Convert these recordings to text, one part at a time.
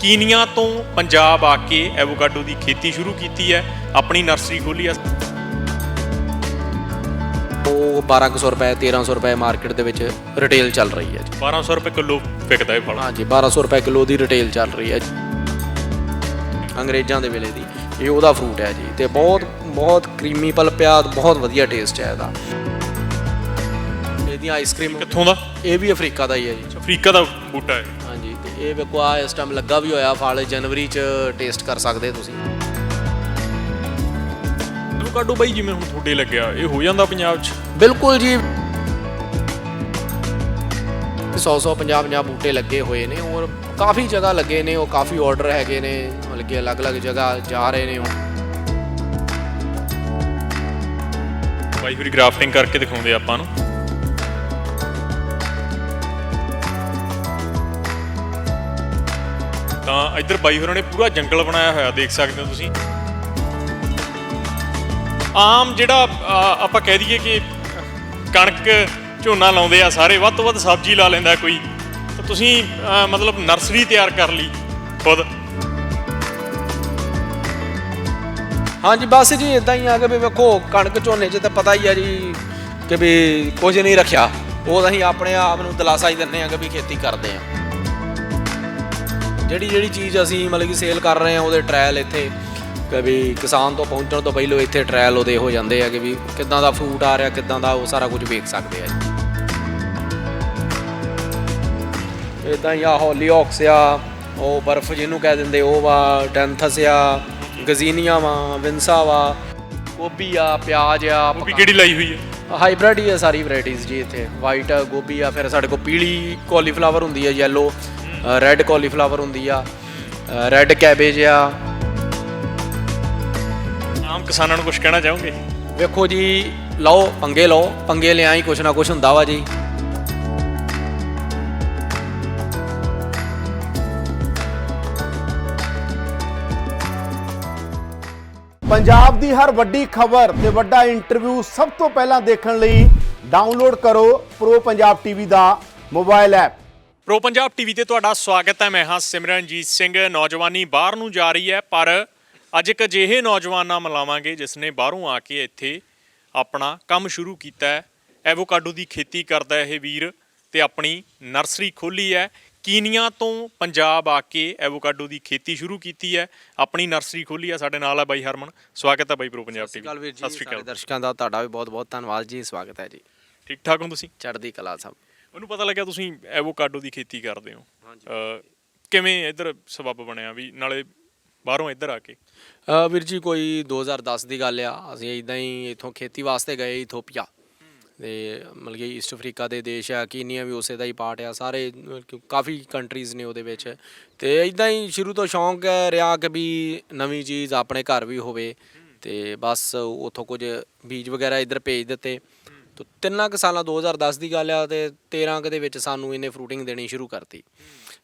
ਕੀਨੀਆ ਤੋਂ ਪੰਜਾਬ ਆ ਕੇ ਐਵੋਕਾਡੋ ਦੀ ਖੇਤੀ ਸ਼ੁਰੂ ਕੀਤੀ ਹੈ ਆਪਣੀ ਨਰਸਰੀ ਖੋਲੀ ਹੈ। ਉਹ 1200 ਰੁਪਏ 1300 ਰੁਪਏ ਮਾਰਕੀਟ ਦੇ ਵਿੱਚ ਰਿਟੇਲ ਚੱਲ ਰਹੀ ਹੈ ਜੀ। 1200 ਰੁਪਏ ਕਿਲੋ ਵਿਕਦਾ ਇਹ ਫਲ। ਹਾਂਜੀ 1200 ਰੁਪਏ ਕਿਲੋ ਦੀ ਰਿਟੇਲ ਚੱਲ ਰਹੀ ਹੈ ਅੰਗਰੇਜ਼ਾਂ ਦੇ ਵੇਲੇ ਦੀ ਇਹ ਉਹਦਾ ਫਰੂਟ ਹੈ ਜੀ। ਤੇ ਬਹੁਤ ਬਹੁਤ ਕਰੀਮੀ ਪਲਪ ਆ ਬਹੁਤ ਵਧੀਆ ਟੇਸਟ ਹੈ ਇਹਦਾ। ਇਹਦੀ ਆਈਸਕ੍ਰੀਮ ਕਿੱਥੋਂ ਦਾ? ਇਹ ਵੀ ਅਫਰੀਕਾ ਦਾ ਹੀ ਹੈ ਜੀ। ਅਫਰੀਕਾ ਦਾ ਬੂਟਾ ਹੈ। ਇਹ ਵੇਖੋ ਆ ਇਸ ਟਾਈਮ ਲੱਗਾ ਵੀ ਹੋਇਆ ਫਲ ਜਨਵਰੀ ਚ ਟੇਸਟ ਕਰ ਸਕਦੇ ਤੁਸੀਂ। ਐਵੋਕਾਡੋ ਬਾਈ ਜਿਵੇਂ ਹੁਣ ਤੁਹਾਡੇ ਲੱਗਿਆ ਇਹ ਹੋ ਜਾਂਦਾ ਪੰਜਾਬ 'ਚ? ਬਿਲਕੁਲ ਜੀ। 100 100 50 50 ਬੂਟੇ ਲੱਗੇ ਹੋਏ ਨੇ ਔਰ ਕਾਫੀ ਜਗ੍ਹਾ ਲੱਗੇ ਨੇ ਉਹ ਕਾਫੀ ਆਰਡਰ ਹੈਗੇ ਨੇ ਮਤਲਬ ਕਿ ਅਲੱਗ-ਅਲੱਗ ਜਗ੍ਹਾ ਜਾ ਰਹੇ ਨੇ ਹੁਣ ਬਾਈ ਫਿਰ ਗ੍ਰਾਫਟਿੰਗ ਕਰਕੇ ਦਿਖਾਉਂਦੇ ਆਪਾਂ ਨੂੰ। ਤਾਂ ਇੱਧਰ ਬਾਈ ਹੋਰਾਂ ਨੇ ਪੂਰਾ ਜੰਗਲ ਬਣਾਇਆ ਹੋਇਆ ਦੇਖ ਸਕਦੇ ਹੋ ਤੁਸੀਂ। ਆਮ ਜਿਹੜਾ ਆ, ਆਪਾਂ ਕਹਿ ਦਈਏ ਕਿ ਕਣਕ ਝੋਨਾ ਲਾਉਂਦੇ ਆ ਸਾਰੇ ਵੱਧ ਤੋਂ ਵੱਧ ਸਬਜ਼ੀ ਲਾ ਲੈਂਦਾ ਕੋਈ। ਤਾਂ ਤੁਸੀਂ ਅ, ਮਤਲਬ ਨਰਸਰੀ ਤਿਆਰ ਕਰ ਲਈ ਖੁਦ। ਹਾਂਜੀ ਬਸ ਜੀ ਇਦਾਂ ਹੀ ਆ ਕਿ ਵੀ ਵੇਖੋ ਕਣਕ ਝੋਨੇ 'ਚ ਤਾਂ ਪਤਾ ਹੀ ਆ ਜੀ ਕਿ ਵੀ ਕੁਝ ਨਹੀਂ ਰੱਖਿਆ। ਉਹ ਅਸੀਂ ਆਪਣੇ ਆਪ ਨੂੰ ਦਿਲਾਸਾ ਹੀ ਦਿੰਦੇ ਆ ਕਿ ਵੀ ਖੇਤੀ ਕਰਦੇ ਆ। ਜਿਹੜੀ ਜਿਹੜੀ ਚੀਜ਼ ਅਸੀਂ ਮਤਲਬ ਕਿ ਸੇਲ ਕਰ ਰਹੇ ਆ ਉਹਦੇ ਟ੍ਰਾਇਲ ਇੱਥੇ ਕਿ ਵੀ ਕਿਸਾਨ ਤੋਂ ਪਹੁੰਚਣ ਤੋਂ ਪਹਿਲਾਂ ਇੱਥੇ ਟ੍ਰਾਇਲ ਉਹਦੇ ਹੋ ਜਾਂਦੇ ਆ ਕਿ ਵੀ ਕਿੱਦਾਂ ਦਾ ਫਰੂਟ ਆ ਰਿਹਾ ਕਿੱਦਾਂ ਦਾ ਉਹ ਸਾਰਾ ਕੁਝ ਵੇਖ ਸਕਦੇ ਆ ਜੀ। ਇਦਾਂ ਹੀ ਆ ਹੌਲੀਆਕਸ ਆ ਉਹ ਬਰਫ਼ ਜਿਹਨੂੰ ਕਹਿ ਦਿੰਦੇ ਉਹ ਵਾ ਟੈਂਥਸ ਆ ਗਜ਼ੀਨੀਆ ਵਾ ਵਿੰਸਾ ਵਾ ਗੋਭੀ ਆ ਪਿਆਜ਼ ਆ ਵੀ ਕਿਹੜੀ ਲਾਈ ਹੋਈ ਹੈ? ਹਾਈਬ੍ਰਿਡ ਹੀ ਆ ਸਾਰੀ ਵੈਰਾਈਟੀਆਂ ਜੀ ਇੱਥੇ। ਵਾਈਟ ਗੋਭੀ ਆ ਫਿਰ ਸਾਡੇ ਕੋਲ ਪੀਲੀ ਕਾਲੀਫਲਾਵਰ ਹੁੰਦੀ ਆ ਯੈਲੋ ਰੈੱਡ ਕਾਲੀਫਲਾਵਰ ਹੁੰਦੀ ਆ ਰੈੱਡ ਕੈਬੇਜ ਆ। ਆਮ ਕਿਸਾਨਾਂ ਨੂੰ ਕੁਝ ਕਹਿਣਾ ਚਾਹੋਗੇ? ਵੇਖੋ ਜੀ ਲਓ ਪੰਗੇ ਲਓ। ਪੰਗੇ ਲਿਆਂ ਹੀ ਕੁਛ ਨਾ ਕੁਛ ਹੁੰਦਾ ਵਾ ਜੀ। ਪੰਜਾਬ ਦੀ ਹਰ ਵੱਡੀ ਖਬਰ ਤੇ ਵੱਡਾ ਇੰਟਰਵਿਊ ਸਭ ਤੋਂ ਪਹਿਲਾਂ ਦੇਖਣ ਲਈ ਡਾਊਨਲੋਡ ਕਰੋ ਪ੍ਰੋ ਪੰਜਾਬ ਟੀਵੀ ਦਾ mobile app pro Punjab TV ਤੇ ਤੁਹਾਡਾ ਸਵਾਗਤ ਹੈ। ਮੈਂ ਹਾਂ ਸਿਮਰਨਜੀਤ ਸਿੰਘ। ਨੌਜਵਾਨੀ ਬਾਹਰ ਨੂੰ ਜਾ ਰਹੀ ਹੈ ਪਰ ਅੱਜ ਇੱਕ ਅਜਿਹੇ ਨੌਜਵਾਨ ਨਾਲ ਮਿਲਾਵਾਂਗੇ ਜਿਸ ਨੇ ਬਾਹਰੋਂ ਆ ਕੇ ਇੱਥੇ ਆਪਣਾ ਕੰਮ ਸ਼ੁਰੂ ਕੀਤਾ ਹੈ। ਐਵੋਕਾਡੋ ਦੀ ਖੇਤੀ ਕਰਦਾ ਹੈ ਇਹ ਵੀਰ ਤੇ ਆਪਣੀ ਨਰਸਰੀ ਖੋਲੀ ਹੈ। ਕੀਨੀਆ ਤੋਂ ਪੰਜਾਬ ਆ ਕੇ ਐਵੋਕਾਡੋ ਦੀ ਖੇਤੀ ਸ਼ੁਰੂ ਕੀਤੀ ਹੈ। ਆਪਣੀ ਨਰਸਰੀ ਖੋਲੀ ਹੈ ਸਾਡੇ ਨਾਲ ਹੈ ਬਾਈ ਹਰਮਨ। ਸਵਾਗਤ ਹੈ ਬਾਈ ਪ੍ਰੋ ਪੰਜਾਬ ਟੀਵੀ ਸਤਿ ਸ਼੍ਰੀ ਸਾਰੇ ਅਕਾਲ। ਦਰਸ਼ਕਾਂ ਦਾ ਤੁਹਾਡਾ ਵੀ ਬਹੁਤ ਬਹੁਤ ਧੰਨਵਾਦ ਜੀ ਸਵਾਗਤ ਹੈ ਜੀ। ਠੀਕ ਠਾਕ ਹੋ ਤੁਸੀਂ? ਚੜ੍ਹਦੀ ਕਲਾ ਸਭ। ਮੈਨੂੰ ਪਤਾ ਲੱਗਿਆ ਤੁਸੀਂ ਐਵੋਕਾਡੋ ਦੀ ਖੇਤੀ ਕਰਦੇ ਹੋ। ਹਾਂਜੀ। ਕਿਵੇਂ ਇੱਧਰ ਸਬੱਬ ਬਣਿਆ ਵੀ ਨਾਲੇ ਬਾਹਰੋਂ ਇੱਧਰ ਆ ਕੇ? ਅ, ਵੀਰ ਜੀ ਕੋਈ 2010 ਦੀ ਗੱਲ ਆ। ਅਸੀਂ ਇਦਾਂ ਹੀ ਇਥੋਂ ਖੇਤੀ ਵਾਸਤੇ ਗਏ ਇਥੋਪੀਆ। ਤੇ ਮਤਲਬ ਕਿ ਈਸਟ ਅਫਰੀਕਾ ਦੇ ਦੇਸ਼ ਆ ਕੀਨੀਆ ਵੀ ਉਸੇ ਦਾ ਹੀ ਪਾਰਟ ਆ। ਸਾਰੇ ਕਿ- ਕਾਫੀ ਕੰਟਰੀਜ਼ ਨੇ ਉਹਦੇ ਵਿੱਚ। ਤੇ ਇਦਾਂ ਹੀ ਸ਼ੁਰੂ ਤੋਂ ਸ਼ੌਂਕ ਰਿਹਾ ਕਿ ਵੀ ਨਵੀਂ ਚੀਜ਼ ਆਪਣੇ ਘਰ ਵੀ ਹੋਵੇ। ਤੇ ਬਸ ਉਥੋਂ ਕੁਝ ਬੀਜ ਵਗੈਰਾ ਇੱਧਰ ਭੇਜ ਦਿੱਤੇ। ਤੇ ਤਿੰਨਾਂ ਕੁ ਸਾਲਾਂ 2010 ਦੀ ਗੱਲ ਆ ਤੇ 13 ਕੁ ਦੇ ਵਿੱਚ ਸਾਨੂੰ ਇਹਨੇ ਫਰੂਟਿੰਗ ਦੇਣੀ ਸ਼ੁਰੂ ਕਰਤੀ।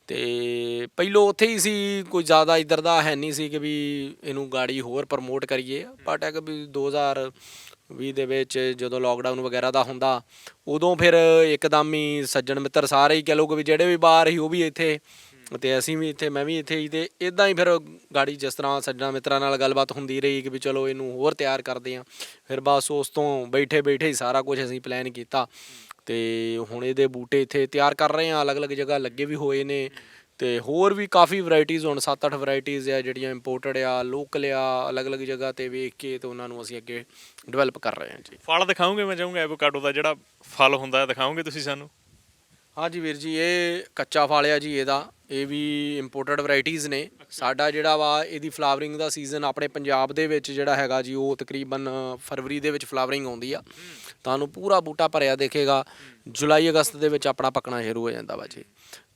ਤੇ ਪਹਿਲੋਂ ਉੱਥੇ ਹੀ ਸੀ, ਕੋਈ ਜ਼ਿਆਦਾ ਇੱਧਰ ਦਾ ਹੈ ਨਹੀਂ ਸੀ ਕਿ ਵੀ ਇਹਨੂੰ ਗਾੜੀ ਹੋਰ ਪ੍ਰਮੋਟ ਕਰੀਏ। ਬਟ ਹੈ ਕਿ ਵੀ 2020 ਦੇ ਵਿੱਚ ਜਦੋਂ ਲੋਕਡਾਊਨ ਵਗੈਰਾ ਦਾ ਹੁੰਦਾ, ਉਦੋਂ ਫਿਰ ਇੱਕਦਮ ਹੀ ਸੱਜਣ ਮਿੱਤਰ ਸਾਰੇ ਹੀ ਕਹ ਲਓ ਕਿ ਵੀ ਜਿਹੜੇ ਵੀ ਬਾਹਰ ਸੀ ਉਹ ਵੀ ਇੱਥੇ ਤੇ ਅਸੀਂ ਵੀ ਇੱਥੇ ਮੈਂ ਵੀ ਇੱਥੇ ਹੀ ਤੇ ਇਦਾਂ ਹੀ ਫਿਰ ਗਾੜੀ ਜਿਸ ਤਰ੍ਹਾਂ ਸੱਜਣਾ ਮਿੱਤਰਾਂ ਨਾਲ ਗੱਲਬਾਤ ਹੁੰਦੀ ਰਹੀ ਕਿ ਵੀ ਚਲੋ ਇਹਨੂੰ ਹੋਰ ਤਿਆਰ ਕਰਦੇ ਆ ਫਿਰ ਬਸ ਉਸ ਤੋਂ ਬੈਠੇ ਬੈਠੇ ਹੀ ਸਾਰਾ ਕੁਝ ਅਸੀਂ ਪਲਾਨ ਕੀਤਾ। ਤੇ ਹੁਣ ਇਹਦੇ ਬੂਟੇ ਇੱਥੇ ਤਿਆਰ ਕਰ ਰਹੇ ਆ ਅਲੱਗ-ਅਲੱਗ ਜਗ੍ਹਾ ਲੱਗੇ ਵੀ ਹੋਏ ਨੇ। ਤੇ ਹੋਰ ਵੀ ਕਾਫੀ ਵੈਰਾਈਟੀਆਂ ਹੁਣ 7-8 ਵੈਰਾਈਟੀਆਂ ਆ ਜਿਹੜੀਆਂ ਇੰਪੋਰਟਡ ਆ ਲੋਕਲ ਆ ਅਲੱਗ-ਅਲੱਗ ਜਗ੍ਹਾ ਤੇ ਵੇਖ ਕੇ ਤੇ ਉਹਨਾਂ ਨੂੰ ਅਸੀਂ ਅੱਗੇ ਡਿਵੈਲਪ ਕਰ ਰਹੇ ਹਾਂ ਜੀ। ਫਲ ਦਿਖਾਓਗੇ? ਮੈਂ ਚਾਹੂੰਗਾ ਐਵੋਕਾਡੋ ਦਾ ਜਿਹੜਾ ਫਲ ਹੁੰਦਾ ਹੈ ਦਿਖਾਓਗੇ ਤੁਸੀਂ ਸਾਨੂੰ? ਹਾਂਜੀ ਵੀਰ ਜੀ ਇਹ ਕੱਚਾ ਫਲ ਆ ਜੀ ਇਹਦਾ। ਇਹ ਵੀ ਇੰਪੋਰਟਡ ਵੈਰਾਈਟੀਆਂ ਨੇ। ਸਾਡਾ ਜਿਹੜਾ ਵਾ, ਇਹਦੀ ਫਲਾਵਰਿੰਗ ਦਾ ਸੀਜ਼ਨ ਆਪਣੇ ਪੰਜਾਬ ਦੇ ਵਿੱਚ ਜਿਹੜਾ ਹੈਗਾ ਜੀ, ਉਹ ਤਕਰੀਬਨ ਫਰਵਰੀ ਦੇ ਵਿੱਚ ਫਲਾਵਰਿੰਗ ਆਉਂਦੀ ਆ। ਤੁਹਾਨੂੰ ਪੂਰਾ ਬੂਟਾ ਭਰਿਆ ਦੇਖੇਗਾ। ਜੁਲਾਈ, ਅਗਸਤ ਦੇ ਵਿੱਚ ਆਪਣਾ ਪੱਕਣਾ ਸ਼ੁਰੂ ਹੋ ਜਾਂਦਾ ਵਾ ਜੀ।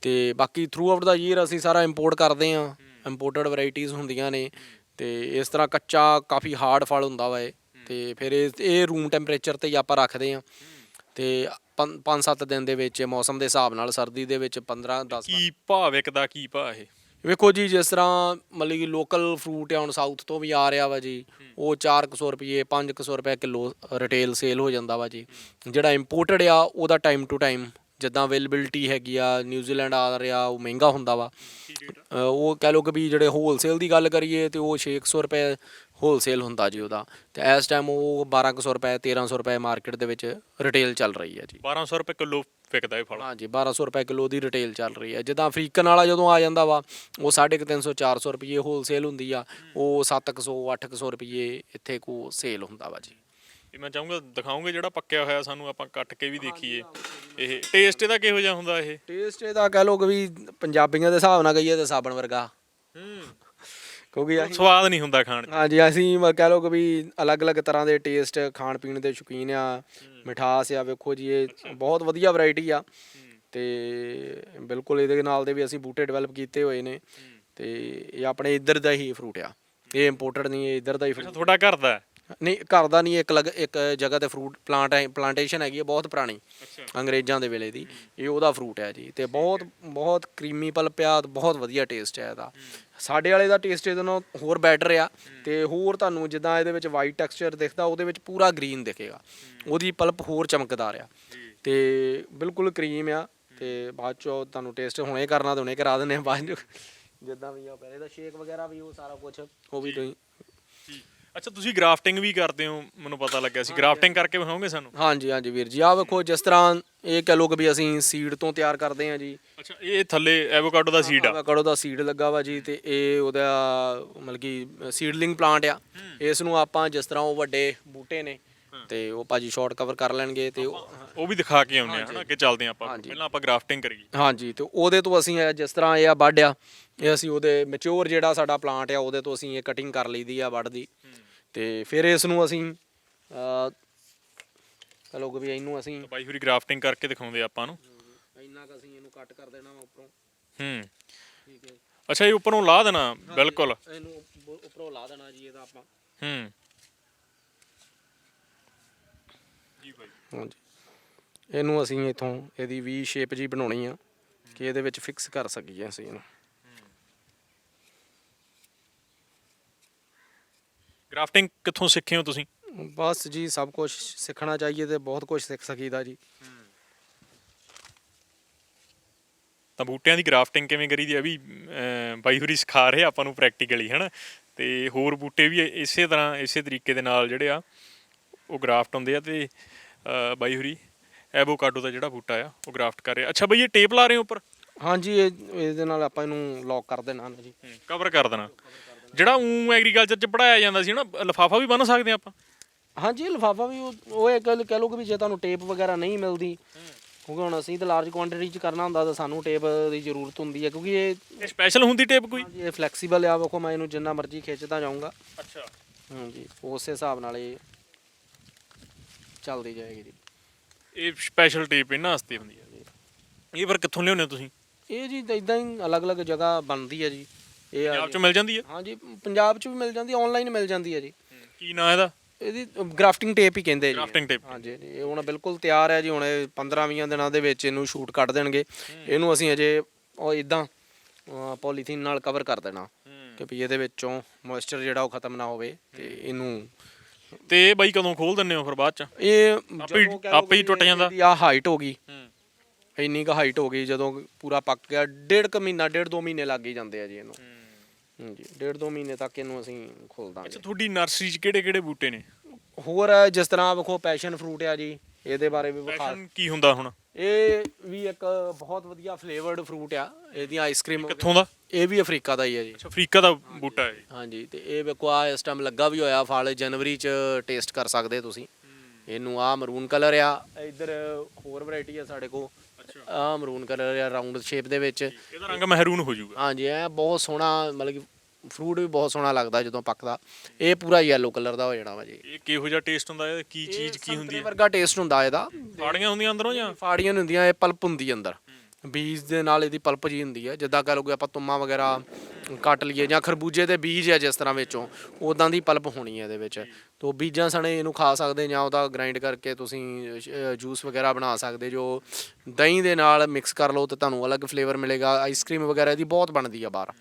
ਤੇ ਬਾਕੀ ਥਰੂ ਆਊਟ ਦਾ ਈਅਰ ਅਸੀਂ ਸਾਰਾ ਇੰਪੋਰਟ ਕਰਦੇ ਆ। ਇੰਪੋਰਟਡ ਵੈਰਾਈਟੀਆਂ ਹੁੰਦੀਆਂ ਨੇ। ਤੇ ਇਸ ਤਰ੍ਹਾਂ ਕੱਚਾ ਕਾਫੀ ਹਾਰਡ ਫਲ ਹੁੰਦਾ ਵਾ ਇਹ। ਤੇ ਫਿਰ ਇਹ ਇਹ ਰੂਮ ਟੈਂਪਰੇਚਰ ਤੇ ਹੀ ਆਪਾਂ ਰੱਖਦੇ ਆ। ਤੇ 5-7 ਦਿਨ ਦੇ ਵਿੱਚ ਮੌਸਮ ਦੇ ਹਿਸਾਬ ਨਾਲ ਸਰਦੀ ਦੇ ਵਿੱਚ 15-10 ਕੀ ਭਾਅ ਵਿਕਦਾ ਕੀ ਭਾਅ ਇਹ? ਵੇਖੋ ਜੀ ਜਿਸ ਤਰ੍ਹਾਂ ਮਤਲਬ ਕਿ ਲੋਕਲ ਫਰੂਟ ਆ ਹੁਣ ਸਾਊਥ ਤੋਂ ਵੀ ਆ ਰਿਹਾ ਵਾ ਜੀ ਉਹ 400 ਰੁਪਏ 500 ਰੁਪਏ ਕਿਲੋ ਰਿਟੇਲ ਸੇਲ ਹੋ ਜਾਂਦਾ ਵਾ ਜੀ। ਜਿਹੜਾ ਇੰਪੋਰਟਡ ਆ ਉਹਦਾ ਟਾਈਮ ਟੂ ਟਾਈਮ ਜਿੱਦਾਂ ਅਵੇਲੇਬਿਲਟੀ ਹੈਗੀ ਆ ਨਿਊਜ਼ੀਲੈਂਡ ਆ ਰਿਹਾ ਉਹ ਮਹਿੰਗਾ ਹੁੰਦਾ ਵਾ। ਉਹ ਕਹਿ ਲਓ ਕਿ ਵੀ ਜਿਹੜੇ ਹੋਲਸੇਲ ਦੀ ਗੱਲ ਕਰੀਏ ਤੇ ਉਹ 600 ਰੁਪਏ ਹੋਲਸੇਲ ਹੁੰਦਾ ਜੀ ਉਹਦਾ। ਤੇ ਇਸ ਟਾਈਮ ਉਹ 1200 ਰੁਪਏ 1300 ਰੁਪਏ ਮਾਰਕੀਟ ਦੇ ਵਿੱਚ ਰਿਟੇਲ ਚੱਲ ਰਹੀ ਹੈ ਜੀ। 1200 ਰੁਪਏ ਕਿਲੋ ਵਿਕਦਾ ਇਹ ਫਲ। ਹਾਂਜੀ 1200 ਰੁਪਏ ਕਿਲੋ ਦੀ ਰਿਟੇਲ ਚੱਲ ਰਹੀ ਹੈ। ਜਿੱਦਾਂ ਅਫਰੀਕਨ ਵਾਲਾ ਜਦੋਂ ਆ ਜਾਂਦਾ ਵਾ ਉਹ 350 400 ਰੁਪਏ ਹੋਲਸੇਲ ਹੁੰਦੀ ਆ। ਉਹ 700 800 ਰੁਪਏ ਇੱਥੇ ਕੋ ਸੇਲ ਹੁੰਦਾ ਵਾ ਜੀ। ਇਹ ਮੈਂ ਚਾਹੂੰਗਾ ਦਿਖਾਉਂਗੇ ਜਿਹੜਾ ਪੱਕਿਆ ਹੋਇਆ ਸਾਨੂੰ ਆਪਾਂ ਕੱਟ ਕੇ ਵੀ ਦੇਖੀਏ। ਇਹ ਟੇਸਟ ਇਹਦਾ ਕਿਹੋ ਜਿਹਾ ਹੁੰਦਾ ਇਹ? ਟੇਸਟ ਇਹਦਾ ਕਹਿ ਲਓ ਕਿ ਵੀ ਪੰਜਾਬੀਆਂ ਦੇ ਹਿਸਾਬ ਨਾਲ ਕਹੀਏ ਤਾਂ ਸਾਬਣ ਵਰਗਾ। ਹੂੰ। ਕਿਉਂਕਿ ਅਸੀਂ ਸਵਾਦ ਨਹੀਂ ਹੁੰਦਾ ਖਾਣ 'ਚ। ਹਾਂਜੀ ਅਸੀਂ ਮ- ਕਹਿ ਲਓ ਕਿ ਵੀ ਅਲੱਗ-ਅਲੱਗ ਤਰ੍ਹਾਂ ਦੇ ਟੇਸਟ ਖਾਣ ਪੀਣ ਦੇ ਸ਼ੌਕੀਨ ਆ ਮਿਠਾਸ ਆ ਵੇਖੋ ਜੀ ਇਹ ਬਹੁਤ ਵਧੀਆ ਵੈਰਾਈਟੀ ਆ। ਤੇ ਬਿਲਕੁਲ ਇਹਦੇ ਨਾਲ ਦੇ ਵੀ ਅਸੀਂ ਬੂਟੇ ਡਿਵੈਲਪ ਕੀਤੇ ਹੋਏ ਨੇ। ਤੇ ਇਹ ਆਪਣੇ ਇੱਧਰ ਦਾ ਹੀ ਫਰੂਟ ਆ। ਇਹ ਇੰਪੋਰਟਡ ਨਹੀਂ ਇਹ ਇੱਧਰ ਦਾ ਹੀ ਅੱਛਾ fruit ਤੁਹਾਡਾ ਘਰ ਦਾ ਹੈ? ਨਹੀਂ ਘਰ ਦਾ ਨਹੀਂ ਇੱਕ ਲਗ ਇੱਕ ਜਗ੍ਹਾ ਤੇ ਫਰੂਟ ਪਲਾਂਟ ਹੈ ਪਲਾਂਟੇਸ਼ਨ ਹੈਗੀ ਹੈ ਬਹੁਤ ਪੁਰਾਣੀ ਅੰਗਰੇਜ਼ਾਂ ਦੇ ਵੇਲੇ ਦੀ। ਇਹ ਉਹਦਾ ਫਰੂਟ ਹੈ ਜੀ ਤੇ ਬਹੁਤ ਬਹੁਤ ਕਰੀਮੀ ਪਲਪ ਆ ਬਹੁਤ ਵਧੀਆ ਟੇਸਟ ਹੈ ਇਹਦਾ। ਸਾਡੇ ਵਾਲੇ ਦਾ ਟੇਸਟ ਇਹਦੇ ਨਾਲ ਹੋਰ ਬੈਟਰ ਆ ਤੇ ਹੋਰ ਤੁਹਾਨੂੰ ਜਿੱਦਾਂ ਇਹਦੇ ਵਿੱਚ ਵਾਈਟ ਟੈਕਸਚਰ ਦਿਖਦਾ ਉਹਦੇ ਵਿੱਚ ਪੂਰਾ ਗ੍ਰੀਨ ਦਿਖੇਗਾ। ਉਹਦੀ ਪਲਪ ਹੋਰ ਚਮਕਦਾਰ ਆ। ਤੇ ਬਿਲਕੁਲ ਕਰੀਮ ਆ ਤੇ ਬਾਅਦ ਚੋਂ ਤੁਹਾਨੂੰ ਟੇਸਟ ਹੁਣੇ ਕਰਨਾ ਤੇ ਹੁਣੇ ਕਰਾ ਦਿੰਦੇ ਆ ਬਾਅਦ ਜਿੱਦਾਂ ਵੀ ਆ ਪਹਿਲੇ ਦਾ ਸ਼ੇਕ ਵਗੈਰਾ ਵੀ ਉਹ ਸਾਰਾ ਕੁਝ ਉਹ ਵੀ ਤੁਸੀਂ ਅੱਛਾ ਤੁਸੀਂ ਗ੍ਰਾਫਟਿੰਗ ਵੀ ਕਰਦੇ ਹੋ ਮੈਨੂੰ ਪਤਾ ਲੱਗਿਆ ਸੀ। ਗ੍ਰਾਫਟਿੰਗ ਕਰਕੇ ਵਿਖਾਓਗੇ ਸਾਨੂੰ? ਹਾਂਜੀ ਹਾਂਜੀ ਵੀਰ ਜੀ। ਆ ਵੇਖੋ ਜਿਸ ਤਰ੍ਹਾਂ ਇਹ ਕਹ ਲੋ ਕਿ ਵੀ ਅਸੀਂ ਸੀਡ ਤੋਂ ਤਿਆਰ ਕਰਦੇ ਹਾਂ ਜੀ। ਅੱਛਾ ਇਹ ਥੱਲੇ ਐਵੋਕਾਡੋ ਦਾ ਸੀਡ ਆ। ਐਵੋਕਾਡੋ ਦਾ ਸੀਡ ਲੱਗਾ ਵਾ ਜੀ ਤੇ ਇਹ ਉਹਦਾ ਮਤਲਬ ਕਿ ਸੀਡਲਿੰਗ ਪਲਾਂਟ ਆ। ਇਸ ਨੂੰ ਆਪਾਂ ਜਿਸ ਤਰ੍ਹਾਂ ਉਹ ਵੱਡੇ ਬੂਟੇ ਨੇ ਤੇ ਉਹ ਭਾਜੀ ਸ਼ਾਰਟ ਕਵਰ ਕਰ ਲੈਣਗੇ ਤੇ ਉਹ ਉਹ ਵੀ ਦਿਖਾ ਕੇ ਆਉਂਦੇ ਆ ਹਨਾ ਅੱਗੇ ਚੱਲਦੇ ਆ ਆਪਾਂ। ਪਹਿਲਾਂ ਆਪਾਂ ਗ੍ਰਾਫਟਿੰਗ ਕਰੀਏ। ਹਾਂਜੀ ਤੇ ਉਹਦੇ ਤੋਂ ਅਸੀਂ ਇਹ ਜਿਸ ਤਰ੍ਹਾਂ ਇਹ ਆ ਵੱਢ ਆ ਇਹ ਅਸੀਂ ਉਹਦੇ ਮੈਚੁਰ ਜਿਹੜਾ ਸਾਡਾ ਪਲਾਂਟ ਆ ਉਹਦੇ ਤੋਂ ਅਸੀਂ ਇਹ ਕਟਿੰਗ ਕਰ ਲਈਦੀ ਆ ਵੱਢ ਦੀ। ਤੇ ਫਿਰ ਇਸ ਨੂੰ ਅਸੀਂ ਅ ਕਹ ਲੋ ਕਿ ਵੀ ਇਹਨੂੰ ਅਸੀਂ ਤਾਂ ਬਾਈ ਹੋਰੀ ਗ੍ਰਾਫਟਿੰਗ ਕਰਕੇ ਦਿਖਾਉਂਦੇ ਆ ਆਪਾਂ ਨੂੰ। ਇੰਨਾ ਕ ਅਸੀਂ ਇਹਨੂੰ ਕੱਟ ਕਰ ਦੇਣਾ ਵਾ ਉੱਪਰੋਂ। ਹੂੰ। ਠੀਕ ਹੈ ਅੱਛਾ ਇਹ ਉੱਪਰੋਂ ਲਾ ਦੇਣਾ ਬਿਲਕੁਲ। ਇਹਨੂੰ ਉੱਪ- ਉੱਪਰੋਂ ਲਾ ਦੇਣਾ ਜੀ ਇਹਦਾ ਆਪਾਂ। ਹੂੰ। ਜੀ ਬਾਈ ਹਾਂਜੀ। ਇਹਨੂੰ ਅਸੀਂ ਇਥੋਂ ਇਹਦੀ ਵੀ ਸ਼ੇਪ ਜੀ ਬਣਾਉਣੀ ਆ ਕਿ ਇਹਦੇ ਵਿੱਚ ਫਿਕਸ ਕਰ ਸਕੀਏ ਅਸੀਂ ਇਹਨੂੰ। ਗ੍ਰਾਫਟਿੰਗ ਕਿੱਥੋਂ ਸਿੱਖੇ ਹੋ ਤੁਸੀਂ? ਬਸ ਜੀ ਸਭ ਕੁਝ ਸਿੱਖਣਾ ਚਾਹੀਏ ਤੇ ਬਹੁਤ ਕੁਝ ਸਿੱਖ ਸਕੀਦਾ ਜੀ। ਤਾਂ ਬੂਟਿਆਂ ਦੀ ਗ੍ਰਾਫਟਿੰਗ ਕਿਵੇਂ ਕਰੀਦੀ ਆ? ਵੀ ਬਾਈ ਹੋਰੀ ਸਿਖਾ ਰਹੇ ਆਪਾਂ ਨੂੰ ਪ੍ਰੈਕਟੀਕਲੀ ਹਨਾ? ਤੇ ਹੋਰ ਬੂਟੇ ਵੀ ਇਸੇ ਤਰ੍ਹਾਂ ਇਸੇ ਤਰੀਕੇ ਦੇ ਨਾਲ ਜਿਹੜੇ ਆ ਉਹ ਗ੍ਰਾਫਟ ਹੁੰਦੇ ਆ ਤੇ ਅ, ਬਾਈ ਹੋਰੀ ਐਵੋਕਾਡੋ ਦਾ ਜਿਹੜਾ ਬੂਟਾ ਆ ਉਹ ਗ੍ਰਾਫਟ ਕਰ ਰਿਹਾ। ਅੱਛਾ ਬਈ ਇਹ ਟੇਪ ਲਾ ਰਹੇ ਹੋ ਉੱਪਰ? ਹਾਂਜੀ ਇਹ ਇਹਦੇ ਨਾਲ ਆਪਾਂ ਇਹਨੂੰ ਲੌਕ ਕਰ ਦੇਣਾ ਨਾ ਜੀ। ਕਵਰ ਕਰ ਦੇਣਾ। ਜਿਹੜਾ ਉਂ ਐਗਰੀਕਲਚਰ ਚ ਪੜਾਇਆ ਜਾਂਦਾ ਸੀ ਨਾ ਲਫਾਫਾ ਵੀ ਬੰਨ ਸਕਦੇ ਆ ਆਪਾਂ? ਹਾਂਜੀ ਲਿਫਾਫਾ ਵੀ ਉਹ ਗੱਲ ਕਹਿ ਲਓ ਕਿ ਵੀ ਜੇ ਤੁਹਾਨੂੰ ਟੇਪ ਵਗੈਰਾ ਨਹੀਂ ਮਿਲਦੀ ਕਿਉਂਕਿ ਹੁਣ ਅਸੀਂ ਤਾਂ ਲਾਰਜ ਕੁਆਂਟੀਟੀ ਚ ਕਰਨਾ ਹੁੰਦਾ ਤਾਂ ਸਾਨੂੰ ਟੇਪ ਦੀ ਜ਼ਰੂਰਤ ਹੁੰਦੀ ਹੈ ਕਿਉਂਕਿ ਇਹ ਇਹ ਸਪੈਸ਼ਲ ਹੁੰਦੀ ਟੇਪ ਕੋਈ? ਹਾਂਜੀ ਇਹ ਫਲੈਕਸੀਬਲ ਆ ਵੇਖੋ ਮੈਂ ਇਹਨੂੰ ਜਿੰਨਾ ਮਰਜ਼ੀ ਖਿੱਚਦਾ ਜਾਊਂਗਾ। ਅੱਛਾ। ਹਾਂਜੀ ਉਸੇ ਹਿਸਾਬ ਨਾਲ ਇਹ ਚੱਲਦੀ ਜਾਏਗੀ ਜੀ। ਇਹ ਸਪੈਸ਼ਲ ਟੇਪ ਇਹਨਾਂ ਵਾਸਤੇ ਹੁੰਦੀ ਆ ਇਹ ਫਿਰ ਕਿੱਥੋਂ ਲਿਆਉਂਦੇ ਹੋ ਤੁਸੀਂ? ਇਹ ਜੀ ਇਦਾਂ ਹੀ ਅਲੱਗ-ਅਲੱਗ ਜਗ੍ਹਾ ਬਣਦੀ ਹੈ ਜੀ। ਇਹ ਆ ਪੰਜਾਬ ਚ ਮਿਲ ਜਾਂਦੀ ਆ? ਹਾਂਜੀ ਪੰਜਾਬ 'ਚ ਵੀ ਮਿਲ ਜਾਂਦੀ ਆਨਲਾਈਨ ਮਿਲ ਜਾਂਦੀ ਹੈ ਜੀ। ਕੀ ਨਾਂ ਇਹਦਾ? ਇਹਦੀ ਗ੍ਰਾਫਟਿੰਗ ਟੇਪ ਹੀ ਕਹਿੰਦੇ ਜੀ। Grafting tape। ਹਾਂਜੀ ਜੀ, ਇਹ ਹੁਣ ਬਿਲਕੁਲ ਤਿਆਰ ਹੈ ਜੀ। ਹੁਣ 15-20 ਦਿਨਾਂ ਦੇ ਵਿੱਚ ਇਹਨੂੰ ਸ਼ੂਟ ਕੱਢ ਦੇਣਗੇ। ਇਹਨੂੰ ਅਸੀਂ ਅਜੇ ਉਹ ਇਦਾਂ ਪੋਲੀਥੀਨ ਨਾਲ ਕਵਰ ਕਰ ਦੇਣਾ ਕਿ ਵੀ ਇਹਦੇ ਵਿੱਚੋਂ ਮੋਇਸਚਰ ਜਿਹੜਾ ਉਹ ਖਤਮ ਨਾ ਹੋਵੇ ਤੇ ਇਹਨੂੰ ਤੇ ਇਹ ਬਾਈ ਕਦੋਂ ਖੋਲ ਦਿੰਦੇ ਹੋ ਫਿਰ ਬਾਅਦ ਚ? ਇਹ ਆਪੇ ਹੀ- ਜਦੋਂ ਕਹਿ ਲਓ ਆਪੇ ਹੀ ਕਿ ਟੁੱਟ ਜਾਂਦਾ। ਇਹਦੀ ਆ ਹਾਈਟ ਹੋ ਗਈ। ਇੰਨੀ ਕੁ ਹਾਈਟ ਹੋ ਗਈ ਜਦੋਂ ਪੂਰਾ ਪੱਕ ਗਿਆ। ਡੇਢ ਕੁ ਮਹੀਨਾ ਡੇਢ ਦੋ ਮਹੀਨੇ ਲੱਗ ਹੀ ਜਾਂਦੇ ਆ ਜੀ ਇਹਨੂੰ। ਹਾਂਜੀ ਡੇਢ ਦੋ ਮਹੀਨੇ ਤੱਕ ਇਹਨੂੰ ਅਸੀਂ ਖੋਲ ਦਾਂਗੇ ਅੱਛਾ ਤੁਹਾਡੀ ਨਰਸਰੀ ਚ ਕਿਹੜੇ ਕਿਹੜੇ ਬੂਟੇ ਨੇ? ਹੋਰ ਹੈ, ਜਿਸ ਤਰ੍ਹਾਂ ਵੇਖੋ ਪੈਸ਼ਨ ਫਰੂਟ ਆ ਜੀ। ਇਹਦੇ ਬਾਰੇ ਵੀ ਵਿਖਾ ਪੈਸ਼ਨ ਕੀ ਹੁੰਦਾ ਹੁਣ? ਇਹ ਵੀ ਇੱਕ ਬਹੁਤ ਵਧੀਆ ਫਲੇਵਰਡ ਫਰੂਟ ਆ। ਇਹਦੀ ਆਈਸਕ੍ਰੀਮ ਕਿੱਥੋਂ ਦਾ? ਇਹ ਵੀ ਅਫਰੀਕਾ ਦਾ ਹੀ ਹੈ ਜੀ। ਅੱਛਾ ਅਫਰੀਕਾ ਦਾ ਬੂਟਾ ਹੈ। ਹਾਂਜੀ ਤੇ ਇਹ ਵੇਖੋ ਆ ਇਸ ਟਾਈਮ ਲੱਗਾ ਵੀ ਹੋਇਆ ਫਲ ਜਨਵਰੀ ਚ ਟੇਸਟ ਕਰ ਸਕਦੇ ਤੁਸੀਂ। ਇਹਨੂੰ ਆ ਮਰੂਨ ਕਲਰ ਆ। ਇੱਧਰ ਹੋਰ ਵੈਰਾਈਟੀ ਆ ਸਾਡੇ ਕੋਲ। ਆ ਮਰੂਨ ਕਲਰ ਆ ਰਾਉਂਡ ਸ਼ੇਪ ਦੇ ਵਿੱਚ। ਇਹਦਾ ਰੰਗ ਮਹਿਰੂਨ ਹੋ ਜਾਊਗਾ। ਹਾਂਜੀ ਇਹ ਬਹੁਤ ਸੋਹਣਾ ਮਤਲਬ ਕਿ ਫਰੂਟ ਵੀ ਬਹੁਤ ਸੋਹਣਾ ਲੱਗਦਾ ਜਦੋਂ ਪੱਕਦਾ। ਇਹ ਪੂਰਾ ਯੈਲੋ ਕਲਰ ਦਾ ਹੋ ਜਾਣਾ ਵਾ ਜੀ। ਇਹ ਕਿਹੋ ਜਿਹਾ ਟੇਸਟ ਹੁੰਦਾ ਇਹ ਕੀ ਚੀਜ਼ ਕੀ ਹੁੰਦੀ ਹੈ? ਵਰਗਾ ਟੇਸਟ ਹੁੰਦਾ ਇਹਦਾ। ਫਾੜੀਆਂ ਹੁੰਦੀਆਂ ਅੰਦਰੋਂ ਜਾਂ? ਫਾੜੀਆਂ ਨੀ ਹੁੰਦੀਆਂ ਇਹ ਪਲਪ ਹੁੰਦੀ ਹੈ ਅੰਦਰ। ਬੀਜ ਦੇ ਨਾਲ ਇਹਦੀ ਪਲਪ ਜੀ ਹੁੰਦੀ ਹੈ। ਜਿੱਦਾਂ ਕਹ ਲੋਗੇ ਆਪਾਂ ਤੁੰਮਾ ਵਗੈਰਾ ਕੱਟ ਲਈਏ ਜਾਂ ਖਰਬੂਜੇ ਦੇ ਬੀਜ ਹੈ ਜਿਸ ਤਰ੍ਹਾਂ ਵਿੱਚੋਂ ਉਦਾਂ ਦੀ ਪਲਪ ਹੋਣੀ ਹੈ ਇਹਦੇ ਵਿੱਚ। ਤੋਂ ਬੀਜਾਂ ਸਣੇ ਇਹਨੂੰ ਖਾ ਸਕਦੇ ਜਾਂ ਉਹਦਾ ਗ੍ਰਾਈਂਡ ਕਰਕੇ ਤੁਸੀਂ ਜੂਸ ਵਗੈਰਾ ਬਣਾ ਸਕਦੇ ਜੋ ਦਹੀਂ ਦੇ ਨਾਲ ਮਿਕਸ ਕਰ ਲਓ ਤੇ ਤੁਹਾਨੂੰ ਅਲੱਗ ਫਲੇਵਰ ਮਿਲੇਗਾ। ਆਈਸਕ੍ਰੀਮ ਵਗੈਰਾ ਦੀ ਬਹੁਤ ਬਣਦੀ ਆ ਬਾਹਰ।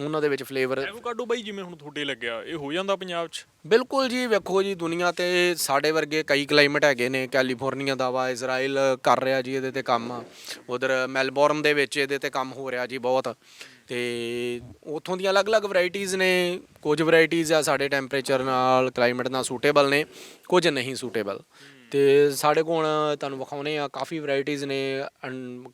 ਉਹਨਾਂ ਦੇ ਵਿੱਚ ਫਲੇਵਰ ਐਵੋਕਾਡੋ ਬਾਈ ਜਿਵੇਂ ਹੁਣ ਤੁਹਾਡੇ ਲੱਗਿਆ ਇਹ ਹੋ ਜਾਂਦਾ ਪੰਜਾਬ 'ਚ? ਬਿਲਕੁਲ ਜੀ ਵੇਖੋ ਜੀ ਦੁਨੀਆ ਤੇ ਸਾਡੇ ਵਰਗੇ ਕਈ ਕਲਾਈਮੇਟ ਹੈਗੇ ਨੇ ਕੈਲੀਫੋਰਨੀਆ ਦਾ ਵਾ ਇਜ਼ਰਾਈਲ ਕਰ ਰਿਹਾ ਜੀ ਇਹਦੇ ਤੇ ਕੰਮ। ਉਧਰ ਮੈਲਬੌਰਨ ਦੇ ਵਿੱਚ ਇਹਦੇ ਤੇ ਕੰਮ ਹੋ ਰਿਹਾ ਜੀ ਬਹੁਤ। ਤੇ ਉਥੋਂ ਦੀਆਂ ਅਲੱਗ-ਅਲੱਗ ਵੈਰਾਈਟੀਆਂ ਨੇ ਕੁਝ ਵੈਰਾਈਟੀਆਂ ਆ ਸਾਡੇ ਟੈਂਪਰੇਚਰ ਨਾਲ ਕਲਾਈਮੇਟ ਨਾਲ ਸੂਟੇਬਲ ਨੇ ਕੁਝ ਨਹੀਂ ਸੂਟੇਬਲ ਤੇ ਸਾਡੇ ਕੋਲ ਤੁਹਾਨੂੰ ਵਿਖਾਉਨੇ ਆ ਕਾਫੀ ਵੈਰਾਈਟੀਆਂ ਨੇ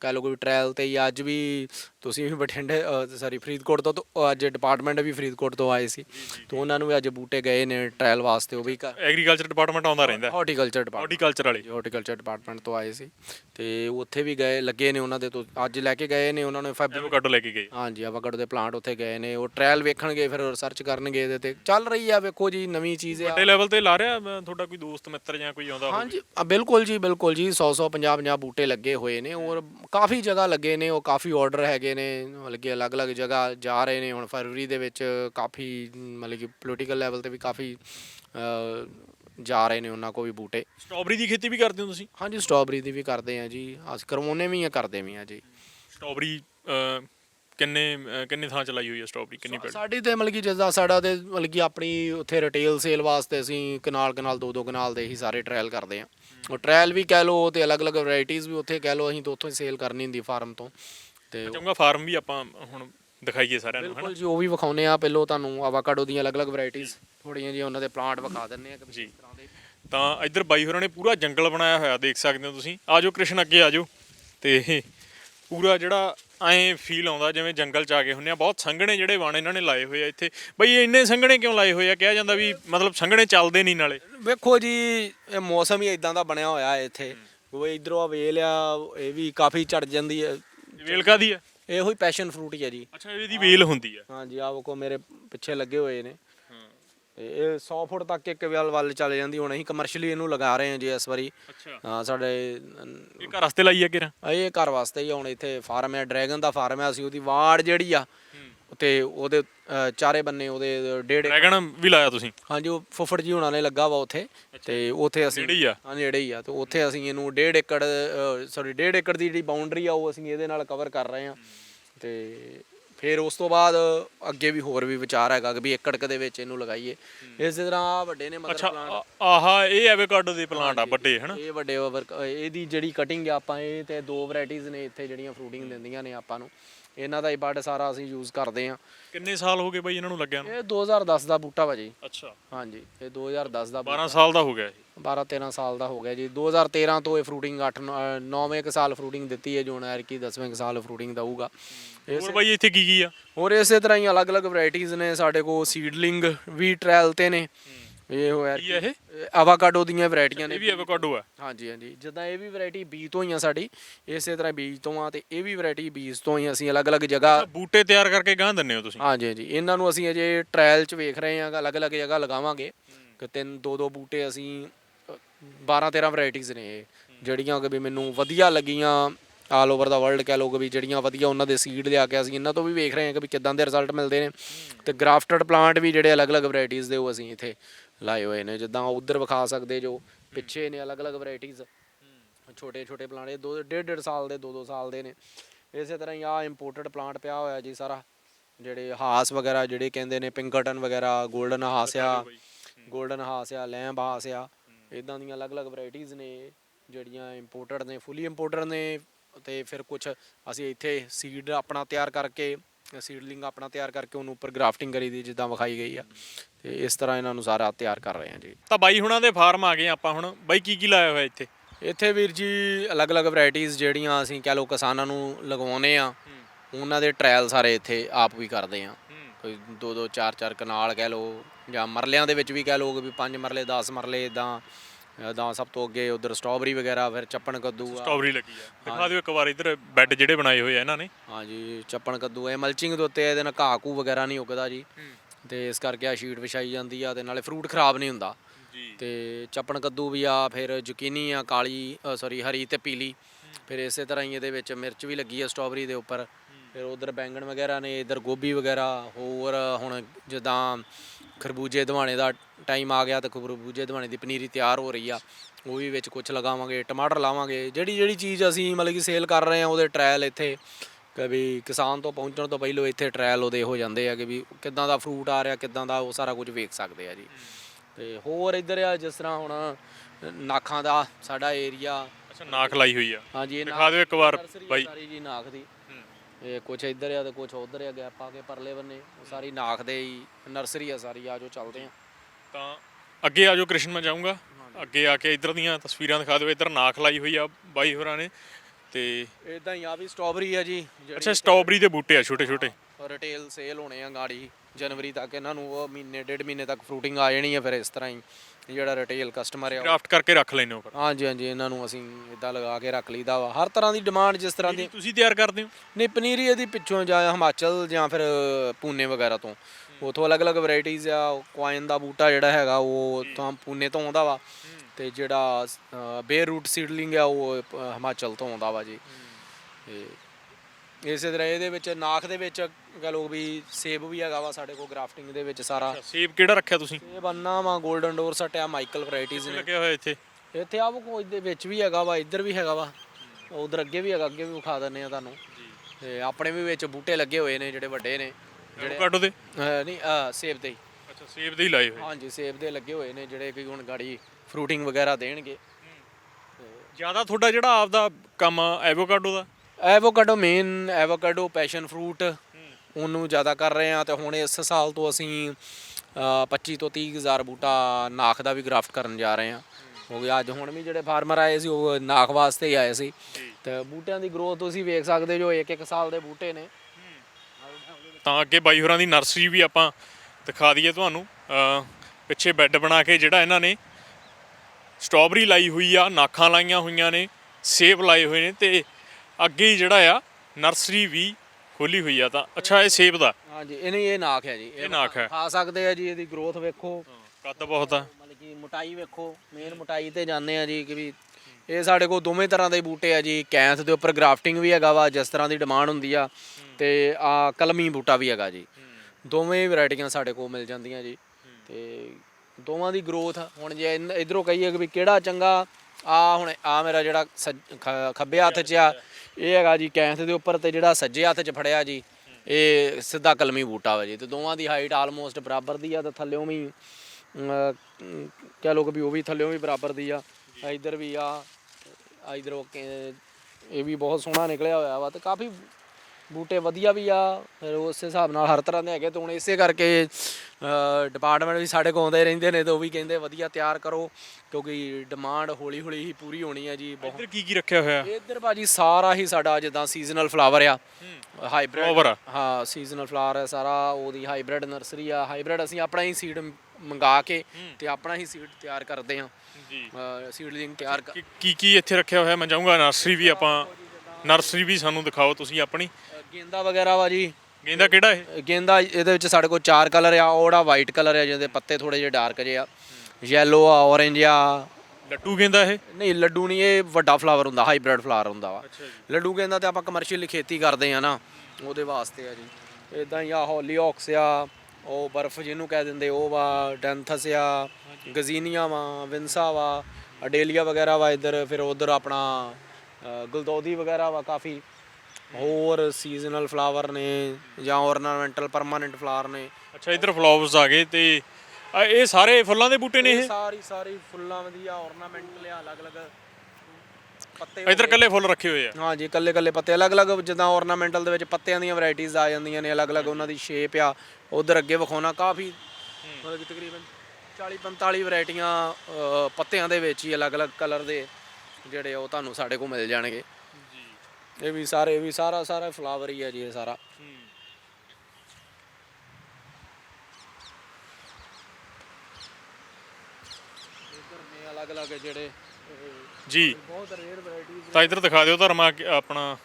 ਕਹਿ ਲਓ ਕੋਈ ਟ੍ਰਾਇਲ ਤੇ ਹੀ ਅੱਜ ਵੀ ਤੁਸੀਂ ਵੀ ਬਠਿੰਡੇ ਸੌਰੀ ਫਰੀਦਕੋਟ ਤੋਂ ਤੋਂ ਅੱਜ ਡਿਪਾਰਟਮੈਂਟ ਵੀ ਫਰੀਦਕੋਟ ਤੋਂ ਆਏ ਸੀ। ਤੇ ਉਹਨਾਂ ਨੂੰ ਵੀ ਅੱਜ ਬੂਟੇ ਗਏ ਨੇ ਟ੍ਰਾਇਲ ਵਾਸਤੇ ਉਹ ਵੀ ਐਗਰੀਕਲਚਰ ਡਿਪਾਰਟਮੈਂਟ ਆਉਂਦਾ ਰਹਿੰਦਾ। ਹਾਰਟੀਕਲਚਰ ਡਿਪਾਰਟਮੈਂਟ ਹਾਰਟੀਕਲਚਰ ਵਾਲੇ। ਹਾਰਟੀਕਲਚਰ ਡਿਪਾਰਟਮੈਂਟ ਤੋਂ ਆਏ ਸੀ। ਤੇ ਉੱਥੇ ਵੀ ਗਏ ਲੱਗੇ ਨੇ ਉਹਨਾਂ ਦੇ ਤੋਂ ਅੱਜ ਲੈ ਕੇ ਗਏ ਨੇ ਉਹਨਾਂ ਨੇ ਐਵੋਕਾਡੋ ਲੈ ਕੇ ਗਏ। ਹਾਂਜੀ ਆਵਾਕੜੋ ਦੇ ਪਲਾਂਟ ਉੱਥੇ ਗਏ ਨੇ ਉਹ ਟ੍ਰਾਇਲ ਵੇਖਣਗੇ ਫਿਰ ਰਿਸਰਚ ਕਰਨਗੇ ਇਹਦੇ ਤੇ। ਚੱਲ ਰਹੀ ਆ ਵੇਖੋ ਜੀ ਨਵੀਂ ਚੀਜ਼ ਆ। ਵੱਡੇ ਲੈਵਲ ਤੇ ਲਾ ਰਿਹਾ ਅਹ, ਤੁਹਾਡਾ ਕੋਈ ਦੋਸਤ ਮਿੱਤਰ ਜਾਂ ਕੋਈ ਆਉਂਦਾ ਹੋਵੇ। ਹਾਂਜੀ ਆ, ਬਿਲਕੁਲ ਜੀ ਬਿਲਕੁਲ ਜੀ 100 100 50 50 ਬੂਟੇ ਲੱਗੇ ਹੋਏ ਨੇ ਔਰ ਕਾਫੀ ਜਗ੍ਹਾ ਲੱਗੇ ਨੇ ਉਹ ਕਾਫੀ ਆਰਡਰ ਹੈਗੇ ਨੇ ਮਤਲਬ ਕਿ ਅਲੱਗ-ਅਲੱਗ ਜਗ੍ਹਾ ਜਾ ਰਹੇ ਨੇ ਹੁਣ ਫਰਵਰੀ ਦੇ ਵਿੱਚ ਕਾਫੀ ਮਤਲਬ ਕਿ ਪੋਲੀਟੀਕਲ ਲੈਵਲ ਤੇ ਵੀ ਕਾਫੀ ਅ, ਜਾ ਰਹੇ ਨੇ ਉਹਨਾਂ ਕੋ ਵੀ ਬੂਟੇ। ਸਟ੍ਰਾਬੇਰੀ ਦੀ ਖੇਤੀ ਵੀ ਕਰਦੇ ਹੋ ਤੁਸੀਂ? ਹਾਂਜੀ ਸਟ੍ਰਾਬੇਰੀ ਦੀ ਵੀ ਕਰਦੇ ਆ ਜੀ ਅਸੀਂ ਕਰਵਾਉਨੇ ਵੀ ਆ ਕਰਦੇ ਵੀ ਆ ਜੀ। ਸਟ੍ਰਾਬੇਰੀ ਅਹ, ਕਿੰਨੇ ਅਹ, ਕਿੰਨੇ ਥਾਂ ਚਲਾਈ ਹੋਈ ਹੈ ਸਟ੍ਰਾਬੇਰੀ ਕਿੰਨੀ ਪੇੜ ਸਾਡੀ ਤੇ ਮਤਲਬ ਕਿ ਜਿੱਦਾਂ ਸਾਡਾ ਤੇ ਮਤਲਬ ਕਿ ਆਪਣੀ ਉੱਥੇ ਰਿਟੇਲ ਸੇਲ ਵਾਸਤੇ ਅਸੀਂ ਕਨਾਲ ਕਨਾਲ ਦੋ ਦੋ ਕਨਾਲ ਦੇ ਹੀ ਸਾਰੇ ਟ੍ਰਾਇਲ ਕਰਦੇ ਆ ਉਹ ਟ੍ਰਾਇਲ ਵੀ ਕਹਿ ਲਓ ਤੇ ਅਲੱਗ-ਅਲੱਗ ਵੈਰਾਈਟੀਆਂ ਵੀ ਉੱਥੇ ਕਹਿ ਲਓ ਅਸੀਂ ਤਾਂ ਉੱਥੋਂ ਹੀ ਸੇਲ ਕਰਨੀ ਹੁੰਦੀ ਫਾਰਮ ਤੋਂ। ਤੇ ਚਾਹੂੰਗਾ ਫਾਰਮ ਵੀ ਆਪਾਂ ਹੁਣ ਦਿਖਾਈਏ ਸਾਰਿਆਂ ਨੂੰ ਬਿਲਕੁਲ ਜੀ ਉਹ ਵੀ ਵਿਖਾਉਨੇ ਆ ਪਹਿਲੋਂ ਤੁਹਾਨੂੰ ਆਵਾਕਾਡੋ ਦੀਆਂ ਅਲੱਗ-ਅਲੱਗ ਵੈਰਾਈਟੀਆਂ ਥੋੜੀਆਂ ਜਿਹੀਆਂ ਉਹਨਾਂ ਦੇ ਪਲਾਂਟ ਵਿਖਾ ਦਿੰਨੇ ਆ ਕਿ ਜੀ। ਤਰ੍ਹਾਂ ਦੇ ਤਾਂ ਇੱਧਰ ਬਾਈ ਹੋਰਾਂ ਨੇ ਪੂਰਾ ਜੰਗਲ ਬਣਾਇਆ ਹੋਇਆ ਦੇਖ ਸਕਦੇ ਹੋ ਤੁਸੀਂ। ਆਜੋ ਕ੍ਰਿਸ਼ਨ ਅੱਗੇ ਆਜੋ ਤੇ ਪੂਰਾ ਜਿਹੜਾ ਐਂ ਫੀਲ ਆਉਂਦਾ ਜਿਵੇਂ ਜੰਗਲ ਚ ਆ ਗਏ ਹੁੰਨੇ ਆ। ਬਹੁਤ ਸੰਘਣੇ ਜਿਹੜੇ ਵਣ ਇਹਨਾਂ ਨੇ ਲਾਏ ਹੋਏ ਆ ਇੱਥੇ। ਬਈ ਇਹ ਇੰਨੇ ਸੰਘਣੇ ਕਿਉਂ ਲਾਏ ਹੋਏ ਆ? ਕਿਹਾ ਜਾਂਦਾ ਵੀ ਮਤਲਬ ਸੰਘਣੇ ਚੱਲਦੇ ਨਹੀਂ ਨਾਲੇ। ਵੇਖੋ ਜੀ ਇਹ ਮੌਸਮ ਹੀ ਇਦਾਂ ਦਾ ਬਣਿਆ ਹੋਇਆ ਹੈ ਇੱਥੇ। ਉਹ ਇਧਰੋਂ ਆ ਵੇਲ ਆ ਇਹ ਵੀ ਕਾਫੀ ਚੜ ਜਾਂਦੀ ਹੈ। ਵੇਲ ਕਾਦੀ ਆ? ਇਹੋ ਹੀ ਪੈਸ਼ਨ ਫਰੂਟ ਹੀ ਹੈ ਜੀ। ਅੱਛਾ ਇਹਦੀ ਵੇਲ ਹੁੰਦੀ ਆ। ਹਾਂਜੀ ਆਹ ਕੋ ਮੇਰੇ ਪਿੱਛੇ ਲੱਗੇ ਹੋਏ ਨੇ। ਇਹ 100 ਫੁੱਟ ਤੱਕ ਇੱਕ ਵੱਲ ਵੱਲ ਚੱਲ ਜਾਂਦੀ ਹੁਣ ਅਸੀਂ ਕਮਰਸ਼ੀਅਲੀ ਇਹਨੂੰ ਲਗਾ ਰਹੇ ਹਾਂ ਜੀ ਇਸ ਵਾਰੀ। ਅੱਛਾ। ਹਾਂ ਸਾਡੇ ਇਹ ਘਰ ਵਾਸਤੇ ਲਾਈ ਆ ਕਿਰਾ ਇਹ ਘਰ ਵਾਸਤੇ ਹੀ ਹੁਣ ਇੱਥੇ ਫਾਰਮ ਹੈ ਡਰੈਗਨ ਦਾ ਫਾਰਮ ਹੈ ਅਸੀਂ ਉਹਦੀ ਵਾੜ ਜਿਹੜੀ ਆ ਤੇ ਉਹਦੇ ਅ, ਚਾਰੇ ਬੰਨੇ ਉਹਦੇ ਡੇਢ ਡਰੈਗਨ ਵੀ ਲਾਇਆ ਤੁਸੀਂ? ਹਾਂਜੀ ਉਹ ਫੁੱਫੜ ਜੀ ਹੁਣਾਂ ਨੇ ਲੱਗਾ ਵਾ ਉੱਥੇ ਤੇ ਉੱਥੇ ਅਸੀਂ ਨੇੜੇ ਹੀ ਆ? ਹਾਂ ਨੇੜੇ ਹੀ ਆ ਤੇ ਉੱਥੇ ਅਸੀਂ ਇਹਨੂੰ ਡੇਢ ਏਕੜ ਸੌਰੀ ਡੇਢ ਏਕੜ ਦੀ ਜਿਹੜੀ ਬਾਉਂਡਰੀ ਆ ਉਹ ਅਸੀਂ ਇਹਦੇ ਨਾਲ ਕਵਰ ਕਰ ਰਹੇ ਹਾਂ। ਤੇ ਫਿਰ ਉਸ ਤੋਂ ਬਾਅਦ ਅੱਗੇ ਵੀ ਹੋਰ ਵੀ ਵਿਚਾਰ ਹੈਗਾ ਕਿ ਵੀ ਏਕੜ ਕੁ ਦੇ ਵਿੱਚ ਇਹਨੂੰ ਲਗਾਈਏ। ਇਸੇ ਤਰ੍ਹਾਂ ਆਹ ਵੱਡੇ ਨੇ ਮਦਰ ਅੱਛਾ ਪਲਾਂਟ। ਆ- ਆਹਾ ਇਹ ਐਵੋਕਾਡੋ ਦੇ ਪਲਾਂਟ ਆ ਵੱਡੇ ਹਨਾ? ਇਹ ਵੱਡੇ ਓਵਰ ਇਹਦੀ ਜਿਹੜੀ ਕਟਿੰਗ ਆ ਆਪਾਂ ਇਹ ਤੇ ਦੋ ਵੈਰਾਈਟੀਆਂ ਨੇ ਇੱਥੇ ਜਿਹੜੀਆਂ ਫਰੂਟਿੰਗ ਦਿੰਦੀਆਂ ਨੇ ਆਪਾਂ ਨੂੰ। ਇਹਨਾਂ ਦਾ ਹੀ ਬੱਡ ਸਾਰਾ ਅਸੀਂ ਯੂਜ਼ ਕਰਦੇ ਆ ਕਿੰਨੇ ਸਾਲ ਹੋ ਗਏ ਬਾਈ ਇਹਨਾਂ ਨੂੰ ਲੱਗਿਆ ਨੂੰ? ਇਹ 2010 ਦਾ ਬੂਟਾ ਵਾ ਜੀ। ਅੱਛਾ। ਹਾਂਜੀ ਇਹ 2010 ਦਾ 12 ਸਾਲ ਦਾ ਹੋ ਗਿਆ ਇਹ? 12 13 ਸਾਲ ਦਾ ਹੋ ਗਿਆ ਜੀ। 2013 ਤੋਂ ਇਹ ਫਰੂਟਿੰਗ 8 9ਵੇਂ ਕ ਸਾਲ ਫਰੂਟਿੰਗ ਦਿੱਤੀ ਹੈ ਜੋ ਐਰ ਕੀ 10ਵੇਂ ਕ ਸਾਲ ਫਰੂਟਿੰਗ ਦਊਗਾ। ਹੋਰ ਬਾਈ ਇੱਥੇ ਕੀ ਕੀ ਆ? ਹੋਰ ਇਸੇ ਤਰ੍ਹਾਂ ਹੀ ਅਲੱਗ-ਅਲੱਗ ਵੈਰਾਈਟੀਆਂ ਨੇ ਸਾਡੇ ਕੋਲ ਸੀਡਲਿੰਗ ਵੀ ਟ੍ਰਾਇਲ ਤੇ ਨੇ। ਇਹ ਹੋਇਆ ਕੀ ਇਹ? ਆਵਾਕਾਡੋ ਦੀਆਂ ਵੈਰਾਈਟੀਆਂ ਨੇ। ਇਹ ਵੀ ਐਵੋਕਾਡੋ ਆ? ਹਾਂਜੀ ਹਾਂਜੀ। ਜਿੱਦਾਂ ਇਹ ਵੀ ਵੈਰਾਈਟੀ ਬੀਜ ਤੋਂ ਹੀ ਆ ਸਾਡੀ ਇਸੇ ਤਰ੍ਹਾਂ ਬੀਜ ਤੋਂ ਆ ਤੇ ਇਹ ਵੀ ਵੈਰਾਈਟੀ ਬੀਜ ਤੋਂ ਹੀ ਅਸੀਂ ਅਲੱਗ-ਅਲੱਗ ਜਗ੍ਹਾ ਬੂਟੇ ਤਿਆਰ ਕਰਕੇ ਗਾਂ ਦਿੰਨੇ ਹੋ ਤੁਸੀਂ? ਹਾਂਜੀ ਹਾਂਜੀ। ਇਹਨਾਂ ਨੂੰ ਅਸੀਂ ਅਜੇ ਟ੍ਰਾਇਲ 'ਚ ਵੇਖ ਰਹੇ ਹਾਂ ਅਲੱਗ-ਅਲੱਗ ਜਗ੍ਹਾ ਲਗਾਵਾਂਗੇ। ਕਿ ਤਿੰਨ ਦੋ ਦੋ ਬੂਟੇ ਅਸੀਂ 12 13 ਵੈਰਾਈਟੀਆਂ ਨੇ ਇਹ ਜਿਹੜੀਆਂ ਕਿ ਵੀ ਮੈਨੂੰ ਵਧੀਆ ਲੱਗੀਆਂ ਆਲ ਓਵਰ ਦਾ ਵਰਲਡ ਕਹਿ ਕਿ ਵੀ ਜਿਹੜੀਆਂ ਵਧੀਆ ਉਹਨਾਂ ਦੇ ਸੀਡ ਲਿਆ ਕੇ ਅਸੀਂ ਇਹਨਾਂ ਤੋਂ ਵੀ ਵੇਖ ਰਹੇ ਹਾਂ ਕਿ ਵੀ ਕਿਦਾਂ ਦੇ ਰਿਜ਼ਲਟ ਮਿਲਦੇ ਨੇ। ਤੇ ਗ੍ਰਾਫਟਡ ਪਲਾਂਟ ਵੀ ਜਿਹੜੇ ਅਲੱਗ-ਅਲੱਗ ਵੈਰਾਈਟੀਆਂ ਦੇ ਉਹ ਅਸੀਂ ਇੱਥੇ ਲਾਏ ਹੋਏ ਨੇ ਜਿੱਦਾਂ ਉਧਰ ਵਿਖਾ ਸਕਦੇ ਜੋ ਪਿੱਛੇ ਨੇ ਅਲੱਗ-ਅਲੱਗ ਵੈਰਾਈਟੀਆਂ ਛੋਟੇ ਛੋਟੇ ਪਲਾਂਟ ਇਹ ਦੋ ਡੇਢ ਡੇਢ ਸਾਲ ਦੇ ਦੋ ਦੋ ਸਾਲ ਦੇ ਨੇ। ਇਸੇ ਤਰ੍ਹਾਂ ਹੀ ਆ ਇੰਪੋਰਟਡ ਪਲਾਂਟ ਪਿਆ ਹੋਇਆ ਜੀ ਸਾਰਾ ਜਿਹੜੇ ਹਾਸ ਵਗੈਰਾ ਜਿਹੜੇ ਕਹਿੰਦੇ ਨੇ ਪਿੰਕਟਨ ਵਗੈਰਾ 골ਡਨ ਹਾਸ ਆ 골ਡਨ ਹਾਸ ਆ ਲੈਂਬ ਆ ਇਦਾਂ ਦੀਆਂ ਅਲੱਗ-ਅਲੱਗ ਵੈਰਾਈਟੀਆਂ ਨੇ ਜਿਹੜੀਆਂ ਇੰਪੋਰਟਡ ਨੇ ਫੁੱਲੀ ਇੰਪੋਰਟਡ ਨੇ ਤੇ ਫਿਰ ਕੁਝ ਅਸੀਂ ਇੱਥੇ ਸੀਡ ਆਪਣਾ ਤਿਆਰ ਕਰਕੇ ਸੀਡਲਿੰਗ ਆਪਣਾ ਤਿਆਰ ਕਰਕੇ ਉਹਨੂੰ ਉੱਪਰ ਗ੍ਰਾਫਟਿੰਗ ਕਰੀ ਦੀ ਜਿੱਦਾਂ ਵਿਖਾਈ ਗਈ ਆ। ਤੇ ਇਸ ਤਰ੍ਹਾਂ ਇਹਨਾਂ ਨੂੰ ਸਾਰਾ ਤਿਆਰ ਕਰ ਰਹੇ ਹਾਂ ਜੀ। ਤਾਂ ਬਾਈ ਹੁਣਾਂ ਦੇ ਫਾਰਮ ਆ ਗਏ ਆਪਾਂ ਹੁਣ। ਬਾਈ ਕੀ ਕੀ ਲਾਇਆ ਹੋਇਆ ਇੱਥੇ? ਇੱਥੇ ਵੀਰ ਜੀ ਅਲੱਗ-ਅਲੱਗ ਵੈਰਾਈਟੀਆਂ ਜਿਹੜੀਆਂ ਅਸੀਂ ਕਹਿ ਲਓ ਕਿਸਾਨਾਂ ਨੂੰ ਲਗਵਾਉਨੇ ਆ ਉਹਨਾਂ ਦੇ ਟ੍ਰਾਇਲ ਸਾਰੇ ਇੱਥੇ ਆਪ ਵੀ ਕਰਦੇ ਆ। ਕੋਈ ਦੋ ਦੋ ਚਾਰ ਚਾਰ ਕਨਾਲ ਕਹਿ ਲਓ ਜਾਂ ਮਰਲਿਆਂ ਦੇ ਵਿੱਚ ਵੀ ਕਹਿ ਲਓ ਕਿ ਵੀ ਪੰਜ ਮਰਲੇ 10 ਮਰਲੇ ਇਦਾਂ ਇਦਾਂ ਸਭ ਤੋਂ ਅੱਗੇ ਉਧਰ ਸਟ੍ਰਾਬੇਰੀ ਵਗੈਰਾ ਫਿਰ ਚੱਪਣ ਕੱਦੂ ਆ। ਸਟ੍ਰਾਬੇਰੀ ਲੱਗੀ ਆ। ਦਿਖਾ ਦਿਓ ਇੱਕ ਵਾਰ ਇੱਧਰ ਬੈੱਡ ਜਿਹੜੇ ਬਣਾਏ ਹੋਏ ਆ ਇਹਨਾਂ ਨੇ। ਹਾਂਜੀ ਚੱਪਣ ਕੱਦੂ ਇਹ ਮਲਚਿੰਗ ਦੇ ਉੱਤੇ ਇਹਦੇ ਨਾਲ ਘਾਹ ਘੂ ਵਗੈਰਾ ਨਹੀਂ ਉੱਗਦਾ ਜੀ। ਤੇ ਇਸ ਕਰਕੇ ਆ ਸ਼ੀਟ ਵਿਛਾਈ ਜਾਂਦੀ ਆ ਤੇ ਨਾਲੇ ਫਰੂਟ ਖਰਾਬ ਨਹੀਂ ਹੁੰਦਾ। ਜੀ। ਤੇ ਚੱਪਣ ਕੱਦੂ ਵੀ ਆ ਫਿਰ ਜ਼ੁਕੀਨੀ ਆ ਕਾਲੀ ਸੌਰੀ ਹਰੀ ਤੇ ਪੀਲੀ। ਫਿਰ ਇਸੇ ਤਰ੍ਹਾਂ ਹੀ ਇਹਦੇ ਵਿੱਚ ਮਿਰਚ ਵੀ ਲੱਗੀ ਆ ਸਟ੍ਰਾਬੇਰੀ ਦੇ ਉੱਪਰ। ਫਿਰ ਉਧਰ ਬੈਂਗਣ ਵਗੈਰਾ ਨੇ ਇਧਰ ਗੋਭੀ ਵਗੈਰਾ ਹੋਰ ਹੁਣ ਜਿੱਦਾਂ ਖਰਬੂਜੇ ਦਵਾਣੇ ਦਾ ਟਾਈਮ ਆ ਗਿਆ ਤੇ ਖਰਬੂਜੇ ਦਵਾਣੇ ਦੀ ਪਨੀਰੀ ਤਿਆਰ ਹੋ ਰਹੀ ਆ। ਉਹ ਵੀ ਵਿੱਚ ਕੁਝ ਲਗਾਵਾਂਗੇ ਟਮਾਟਰ ਲਾਵਾਂਗੇ। ਜਿਹੜੀ ਜਿਹੜੀ ਚੀਜ਼ ਅਸੀਂ ਮਤਲਬ ਕਿ ਸੇਲ ਕਰ ਰਹੇ ਆ ਉਹਦੇ ਟ੍ਰਾਇਲ ਇੱਥੇ ਕਿ ਵੀ ਕਿਸਾਨ ਤੋਂ ਪਹੁੰਚਣ ਤੋਂ ਪਹਿਲਾਂ ਇੱਥੇ ਟ੍ਰਾਇਲ ਉਹਦੇ ਹੋ ਜਾਂਦੇ ਆ ਕਿ ਵੀ ਕਿੱਦਾਂ ਦਾ ਫਰੂਟ ਆ ਰਿਹਾ ਕਿੱਦਾਂ ਦਾ ਉਹ ਸਾਰਾ ਕੁਝ ਵੇਖ ਸਕਦੇ ਆ ਜੀ। ਤੇ ਹੋਰ ਇੱਧਰ ਆ ਜਿਸ ਤਰ੍ਹਾਂ ਹੁਣ ਨਾਖਾਂ ਦਾ ਸਾਡਾ ਏਰੀਆ ਅੱਛਾ ਨਾਖ ਲਾਈ ਹੋਈ ਆ। ਹਾਂਜੀ ਇਹ ਦਿਖਾ ਦਿਓ ਇੱਕ ਵਾਰ ਬਾਈ। ਸਾਰੀ ਜੀ ਨਾਖ ਦੀ। ਇਹ ਕੁਛ ਇੱਧਰ ਆ ਤੇ ਕੁਛ ਉੱਧਰ ਆ ਗੈਪ ਆ ਕੇ ਪਰਲੇ ਬੰਨੇ। ਉਹ ਸਾਰੀ ਨਾਖ ਦੇ ਹੀ ਨਰਸਰੀ ਆ ਸਾਰੀ ਆ ਜੋ ਚੱਲਦੇ ਆ। ਤਾਂ ਅੱਗੇ ਆ ਜਾਓ ਕ੍ਰਿਸ਼ਨ ਮੈਂ ਜਾਊਂਗਾ। ਅੱਗੇ ਆ ਕੇ ਇੱਧਰ ਦੀਆਂ ਤਸਵੀਰਾਂ ਦਿਖਾ ਦਿਓ। ਇੱਧਰ ਨਾਖ ਲਾਈ ਹੋਈ ਆ ਬਾਈ ਹੋਰਾਂ ਨੇ। ਤੇ ਇਦਾਂ ਹੀ ਆ ਵੀ ਸਟ੍ਰਾਬੇਰੀ ਆ ਜੀ ਅੱਛਾ ਸਟ੍ਰਾਬੇਰੀ ਦੇ ਬੂਟੇ ਆ ਛੋਟੇ ਛੋਟੇ। ਰਿਟੇਲ ਸੇਲ ਹੋਣੇ ਆ ਗਾੜੀ ਜਨਵਰੀ ਤੱਕ ਇਹਨਾਂ ਨੂੰ ਉਹ ਮਹੀਨੇ ਡੇਢ ਮਹੀਨੇ ਤੱਕ ਫਰੂਟਿੰਗ ਆ ਜਾਣੀ ਆ ਫਿਰ ਇਸ ਤਰ੍ਹਾਂ ਹੀ। ਜਿਹੜਾ ਰਿਟੇਲ ਕਸਟਮਰ ਆ ਉਹ- ਕਰਾਫਟ ਕਰਕੇ ਰੱਖ ਲੈਨੇ ਹੋ ਫਿਰ। ਹਾਂਜੀ ਹਾਂਜੀ ਇਹਨਾਂ ਨੂੰ ਅਸੀਂ ਇਦਾਂ ਲਗਾ ਕੇ ਰੱਖ ਲਈਦਾ ਵਾ। ਹਰ ਤਰ੍ਹਾਂ ਦੀ ਡਿਮਾਂਡ ਜਿਸ ਤਰ੍ਹਾਂ ਦੀ ਤੁਸੀਂ ਤਿਆਰ ਕਰਦੇ ਹੋ? ਨਹੀਂ ਪਨੀਰੀ ਇਹਦੀ ਪਿੱਛੋਂ ਜਾਂ ਹਿਮਾਚਲ ਜਾਂ ਫਿਰ ਪੂਨੇ ਵਗੈਰਾ ਤੋਂ। ਉਥੋਂ ਅਲੱਗ-ਅਲੱਗ ਵੈਰਾਈਟੀਆਂ ਆ ਕੁਆਇਨ ਦਾ ਬੂਟਾ ਜਿਹੜਾ ਹੈਗਾ ਉਹ ਤਾਂ ਪੂਨੇ ਤੋਂ ਆਉਂਦਾ ਵਾ। ਤੇ ਜਿਹੜਾ ਬੇਰ ਰੂਟ ਸੀਡਲਿੰਗ ਆ ਉਹ ਹਿਮਾਚਲ ਤੋਂ ਆਉਂਦਾ ਵਾ ਜੀ। ਤੇ ਇਸੇ ਤਰ੍ਹਾਂ ਇਹਦੇ ਵਿੱਚ ਨਾਖ ਦੇ ਵਿੱਚ ਕਹ ਲੋ ਵੀ ਸੇਬ ਵੀ ਹੈਗਾ ਵਾ ਸਾਡੇ ਕੋਲ ਗ੍ਰਾਫਟਿੰਗ ਦੇ ਵਿੱਚ ਸਾਰਾ। ਸੇਬ ਕਿਹੜਾ ਰੱਖਿਆ ਤੁਸੀਂ? ਇਹ ਬੰਨਾ ਵਾ 골ਡਨ ਡੋਰ ਸਟ ਆ ਮਾਈਕਲ ਵੈਰਾਈਟੀਜ਼ ਨੇ। ਲੱਗਿਆ ਹੋਇਆ ਇੱਥੇ? ਇੱਥੇ ਆ ਕੋਈ ਦੇ ਵਿੱਚ ਵੀ ਹੈਗਾ ਵਾ ਇੱਧਰ ਵੀ ਹੈਗਾ ਵਾ। ਉਧਰ ਅੱਗੇ ਵੀ ਹੈਗਾ ਅੱਗੇ ਵੀ ਵਿਖਾ ਦਿੰਨੇ ਆ ਤੁਹਾਨੂੰ। ਤੇ ਆਪਣੇ ਵੀ ਵਿੱਚ ਬੂਟੇ ਲੱਗੇ ਹੋਏ ਨੇ ਜਿਹੜੇ ਵੱਡੇ ਨੇ। ਐਵੋਕਾਡੋ ਦੇ? ਅਹ ਨਹੀਂ ਅਹ ਸੇਬ ਦੇ ਹੀ। ਅੱਛਾ ਸੇਬ ਦੇ ਹੀ ਲਾਏ ਹੋਏ। ਹਾਂਜੀ ਸੇਬ ਦੇ ਲੱਗੇ ਹੋਏ ਨੇ ਜਿਹੜੇ ਕਿ ਹੁਣ ਗਾੜੀ ਫਰੂਟਿੰਗ ਵਗੈਰਾ ਦੇਣਗੇ। ਜ਼ਿਆਦਾ ਤੁਹਾਡਾ ਜਿਹੜਾ ਆਪਦਾ ਕੰਮ ਆ ਐਵੋਕਾਡੋ ਦਾ? Avocado main avocado passion fruit ਉਹਨੂੰ ਜ਼ਿਆਦਾ ਕਰ ਰਹੇ ਆ ਤੇ ਹੁਣ ਇਸ ਸਾਲ ਤੋਂ ਅਸੀਂ ਅਹ, 25 ਤੋਂ 30 ਹਜ਼ਾਰ ਬੂਟਾ ਨਾਖ ਦਾ ਵੀ ਗ੍ਰਾਫਟ ਕਰਨ ਜਾ ਰਹੇ ਆ ਹੋ ਗਿਆ ਅੱਜ ਹੁਣ ਵੀ ਜਿਹੜੇ ਫਾਰਮਰ ਆਏ ਸੀ ਉਹ ਨਾਖ ਵਾਸਤੇ ਹੀ ਆਏ ਸੀ। ਤੇ ਬੂਟਿਆਂ ਦੀ ਗਰੋਥ ਤੁਸੀਂ ਵੇਖ ਸਕਦੇ ਜੋ ਇੱਕ ਇੱਕ ਸਾਲ ਦੇ ਬੂਟੇ ਨੇ। ਤਾਂ ਅੱਗੇ ਬਾਈ ਹੋਰਾਂ ਦੀ ਨਰਸਰੀ ਵੀ ਆਪਾਂ ਦਿਖਾ ਦਈਏ ਤੁਹਾਨੂੰ। ਅਹ ਪਿੱਛੇ ਬੈੱਡ ਬਣਾ ਕੇ ਜਿਹੜਾ ਇਹਨਾਂ ਨੇ ਸਟ੍ਰਾਬੇਰੀ ਲਾਈ ਹੋਈ ਆ ਨਾਖਾਂ ਲਾਈਆਂ ਹੋਈਆਂ ਨੇ ਸੇਬ ਲਾਏ ਹੋਏ ਨੇ ਤੇ ਅੱਗੇ ਹੀ ਜਿਹੜਾ ਆ ਨਰਸਰੀ ਵੀ ਖੋਲੀ ਹੋਈ ਆ ਤਾਂ। ਅੱਛਾ ਇਹ ਸੇਬ ਦਾ? ਹਾਂਜੀ ਇਹ ਨਹੀਂ ਇਹ ਨਾਖ ਹੈ ਜੀ ਇਹ ਨਾਖ ਹੈ। ਖਾ ਸਕਦੇ ਆ ਜੀ ਇਹਦੀ ਗਰੋਥ ਵੇਖੋ। ਕੱਦ ਬਹੁਤ ਆ। ਮਤਲਬ ਕਿ ਮੋਟਾਈ ਵੇਖੋ ਮੇਨ ਮੋਟਾਈ ਤੇ ਜਾਂਦੇ ਆ ਜੀ ਕਿ ਵੀ ਇਹ ਸਾਡੇ ਕੋਲ ਦੋਵੇਂ ਤਰ੍ਹਾਂ ਦੇ ਬੂਟੇ ਆ ਜੀ ਕੈਂਥ ਦੇ ਉੱਪਰ ਗ੍ਰਾਫਟਿੰਗ ਵੀ ਹੈਗਾ ਵਾ ਜਿਸ ਤਰ੍ਹਾਂ ਦੀ ਡਿਮਾਂਡ ਹੁੰਦੀ ਆ ਤੇ ਆ ਕਲਮੀ ਬੂਟਾ ਵੀ ਹੈਗਾ ਜੀ। ਦੋਵੇਂ ਵੈਰਾਈਟੀਆਂ ਸਾਡੇ ਕੋਲ ਮਿਲ ਜਾਂਦੀਆਂ ਜੀ ਤੇ ਦੋਵਾਂ ਦੀ ਗਰੋਥ ਹੁਣ ਜੇ ਇਨ- ਇੱਧਰੋਂ ਕਹੀਏ ਕਿ ਵੀ ਕਿਹੜਾ ਚੰਗਾ ਆ ਹੁਣ ਆ ਮੇਰਾ ਜਿਹੜਾ ਸੱਜ- ਖ- ਖੱਬੇ ਹੱਥ 'ਚ ਆ ਇਹ ਹੈਗਾ ਜੀ ਕੈਂਥ ਦੇ ਉੱਪਰ ਤੇ ਜਿਹੜਾ ਸੱਜੇ ਹੱਥ 'ਚ ਫੜਿਆ ਜੀ ਇਹ ਸਿੱਧਾ ਕਲਮੀ ਬੂਟਾ ਵਾ ਜੀ। ਤੇ ਦੋਵਾਂ ਦੀ ਹਾਈਟ ਆਲਮੋਸਟ ਬਰਾਬਰ ਦੀ ਆ ਤੇ ਥੱਲਿਓਂ ਵੀ ਅਮ, ਕਹਿ ਲੋ ਕਿ ਵੀ ਉਹ ਵੀ ਥੱਲਿਓਂ ਵੀ ਬਰਾਬਰ ਦੀ ਆ। ਇਧਰ ਵੀ ਆ ਇਧਰ ਉਹ ਇਹ ਵੀ ਬਹੁਤ ਸੋਹਣਾ ਨਿਕਲਿਆ ਹੋਇਆ ਵਾ ਤੇ ਕਾਫੀ ਬੂਟੇ ਵਧੀਆ ਵੀ ਆ ਫਿਰ ਉਸ ਹਿਸਾਬ ਨਾਲ ਹਰ ਤਰ੍ਹਾਂ ਦੇ ਹੈਗੇ ਤੇ ਹੁਣ ਇਸੇ ਕਰਕੇ ਡਿਪਾਰਟਮੈਂਟ ਵੀ ਸਾਡੇ ਕੋਲ ਆਉਂਦੇ ਰਹਿੰਦੇ ਨੇ ਤੇ ਉਹ ਵੀ ਕਹਿੰਦੇ ਵਧੀਆ ਤਿਆਰ ਕਰੋ ਕਿਉਂਕਿ ਡਿਮਾਂਡ ਹੌਲੀ ਹੌਲੀ ਹੀ ਪੂਰੀ ਹੋਣੀ ਆ ਜੀ ਬਹੁਤ। ਇੱਧਰ ਕੀ ਕੀ ਰੱਖਿਆ ਹੋਇਆ? ਇੱਧਰ ਭਾਜੀ ਸਾਰਾ ਹੀ ਸਾਡਾ ਜਿੱਦਾਂ ਸੀਜ਼ਨਲ ਫਲਾਵਰ ਆ। ਹਾਈਬ੍ਰਿਡ। ਹਾਂ ਸੀਜ਼ਨਲ ਫਲਾਵਰ ਹੈ ਸਾਰਾ ਉਹਦੀ ਹਾਈਬ੍ਰਿਡ ਨਰਸਰੀ ਆ। ਹਾਈਬ੍ਰਿਡ ਅਸੀਂ ਆਪਣਾ ਹੀ ਸੀਡ ਮੰਗਾ ਕੇ ਤੇ ਆਪਣਾ ਹੀ ਸੀਡ ਤਿਆਰ ਕਰਦੇ ਆ। ਜੀ। ਸੀਡਲਿੰਗ ਤਿਆਰ ਕੀ- ਕੀ ਇੱਥੇ ਰੱਖਿਆ ਹੋਇਆ? ਮੈਂ ਚਾਹੂੰਗਾ ਨਰਸਰੀ ਵੀ ਆਪਾਂ ਨਰਸਰੀ ਵੀ ਸਾਨੂੰ ਦਿਖਾਓ ਤੁਸੀਂ ਆਪਣੀ। ਗੇਂਦਾ ਵਗੈਰਾ ਵਾ ਜੀ। ਗੇਂਦਾ ਕਿਹੜਾ ਇਹ? ਗੇਂਦਾ ਇਹਦੇ ਵਿੱਚ ਸਾਡੇ ਕੋਲ ਚਾਰ ਕਲਰ ਆ ਉਹ ਜਿਹੜਾ ਵਾਈਟ ਕਲਰ ਆ ਜਿਹਦੇ ਪੱਤੇ ਥੋੜੇ ਜਿਹੇ ਡਾਰਕ ਜਿਹੇ ਆ। ਯੈਲੋ ਆ orange ਆ। ਲੱਟੂ ਗੇਂਦਾ ਇਹ? ਨਹੀਂ ਲੱਡੂ ਨਹੀਂ ਇਹ ਵੱਡਾ ਫਲਾਵਰ ਹੁੰਦਾ ਹਾਈਬ੍ਰਿਡ ਫਲਾਵਰ ਹੁੰਦਾ ਵਾ। ਲੱਡੂ ਕਹਿੰਦਾ ਤੇ ਆਪਾਂ ਕਮਰਸ਼ੀਅਲ ਖੇਤੀ ਕਰਦੇ ਆ ਨਾ ਉਹਦੇ ਵਾਸਤੇ ਆ ਜੀ। ਇਦਾਂ ਹੀ ਆ ਹੌਲੀਓਕਸ ਆ ਉਹ ਬਰਫ਼ ਜਿਹਨੂੰ ਕਹਿ ਦਿੰਦੇ ਉਹ ਵਾ ਡੈਂਥਸ ਆ ਗਜ਼ੀਨੀਆ ਵਾ ਵਿੰਸਾ ਵਾ ਅਡੇਲੀਆ ਵਗੈਰਾ ਵਾ ਇੱਧਰ ਫਿਰ ਉਧਰ ਆਪਣਾ ਗੁਲਦੌਦੀ ਵਗੈਰਾ ਵਾ ਕਾਫੀ। ਹੋਰ ਸੀਜ਼ਨਲ ਫਲਾਵਰ ਨੇ ਜਾਂ ornamental ਪਰਮਾਨੈਂਟ ਫਲਾਵਰ ਨੇ। ਅੱਛਾ ਇੱਧਰ ਫਲਾਵਰਸ ਆ ਗਏ ਤੇ ਆ ਇਹ ਸਾਰੇ ਫੁੱਲਾਂ ਦੇ ਬੂਟੇ ਨੇ ਇਹ ਸਾਰੀ ਸਾਰੀ ਫੁੱਲਾਂ ਵਧੀਆ ornamental ਆ ਅਲੱਗ-ਅਲੱਗ ਪੱਤੇ ਇੱਧਰ ਕੱਲੇ ਫੁੱਲ ਰੱਖੇ ਹੋਏ ਆ? ਹਾਂਜੀ ਇਕੱਲੇ ਇਕੱਲੇ ਪੱਤੇ ਅਲੱਗ-ਅਲੱਗ ਜਿੱਦਾਂ ornamental ਦੇ ਵਿੱਚ ਪੱਤਿਆਂ ਦੀਆਂ ਵੈਰਾਈਟੀਆਂ ਆ ਜਾਂਦੀਆਂ ਨੇ ਅਲੱਗ-ਅਲੱਗ ਉਹਨਾਂ ਦੀ ਸ਼ੇਪ ਆ। ਉਧਰ ਅੱਗੇ ਵਿਖਾਉਣਾ ਕਾਫੀ ਮਤਲਬ ਕਿ ਤਕਰੀਬਨ 40 45 ਵੈਰਾਈਟੀਆਂ ਪੱਤਿਆਂ ਦੇ ਵਿੱਚ ਹੀ ਅਲੱਗ-ਅਲੱਗ ਕਲਰ ਦੇ ਜਿਹੜੇ ਉਹ ਤੁਹਾਨੂੰ ਸਾਡੇ ਕੋਲ ਮਿਲ ਜਾਣਗੇ। ਇਹ ਵੀ ਸਾਰੇ ਇਹ ਵੀ ਸਾਰਾ ਸਾਰਾ ਫਲਾਵਰ ਹੀ ਆ ਜੀ ਇਹ ਸਾਰਾ। ਇੱਧਰ ਨੇ ਅਲੱਗ-ਅਲੱਗ ਜਿਹੜੇ ਜੀ। ਬਹੁਤ ਰੇਅਰ ਵੈਰਾਈਟੀਆਂ ਤਾਂ ਇੱਧਰ ਦਿਖਾ ਦਿਓ ਧਰਮਾ ਕਿ- ਆਪਣਾ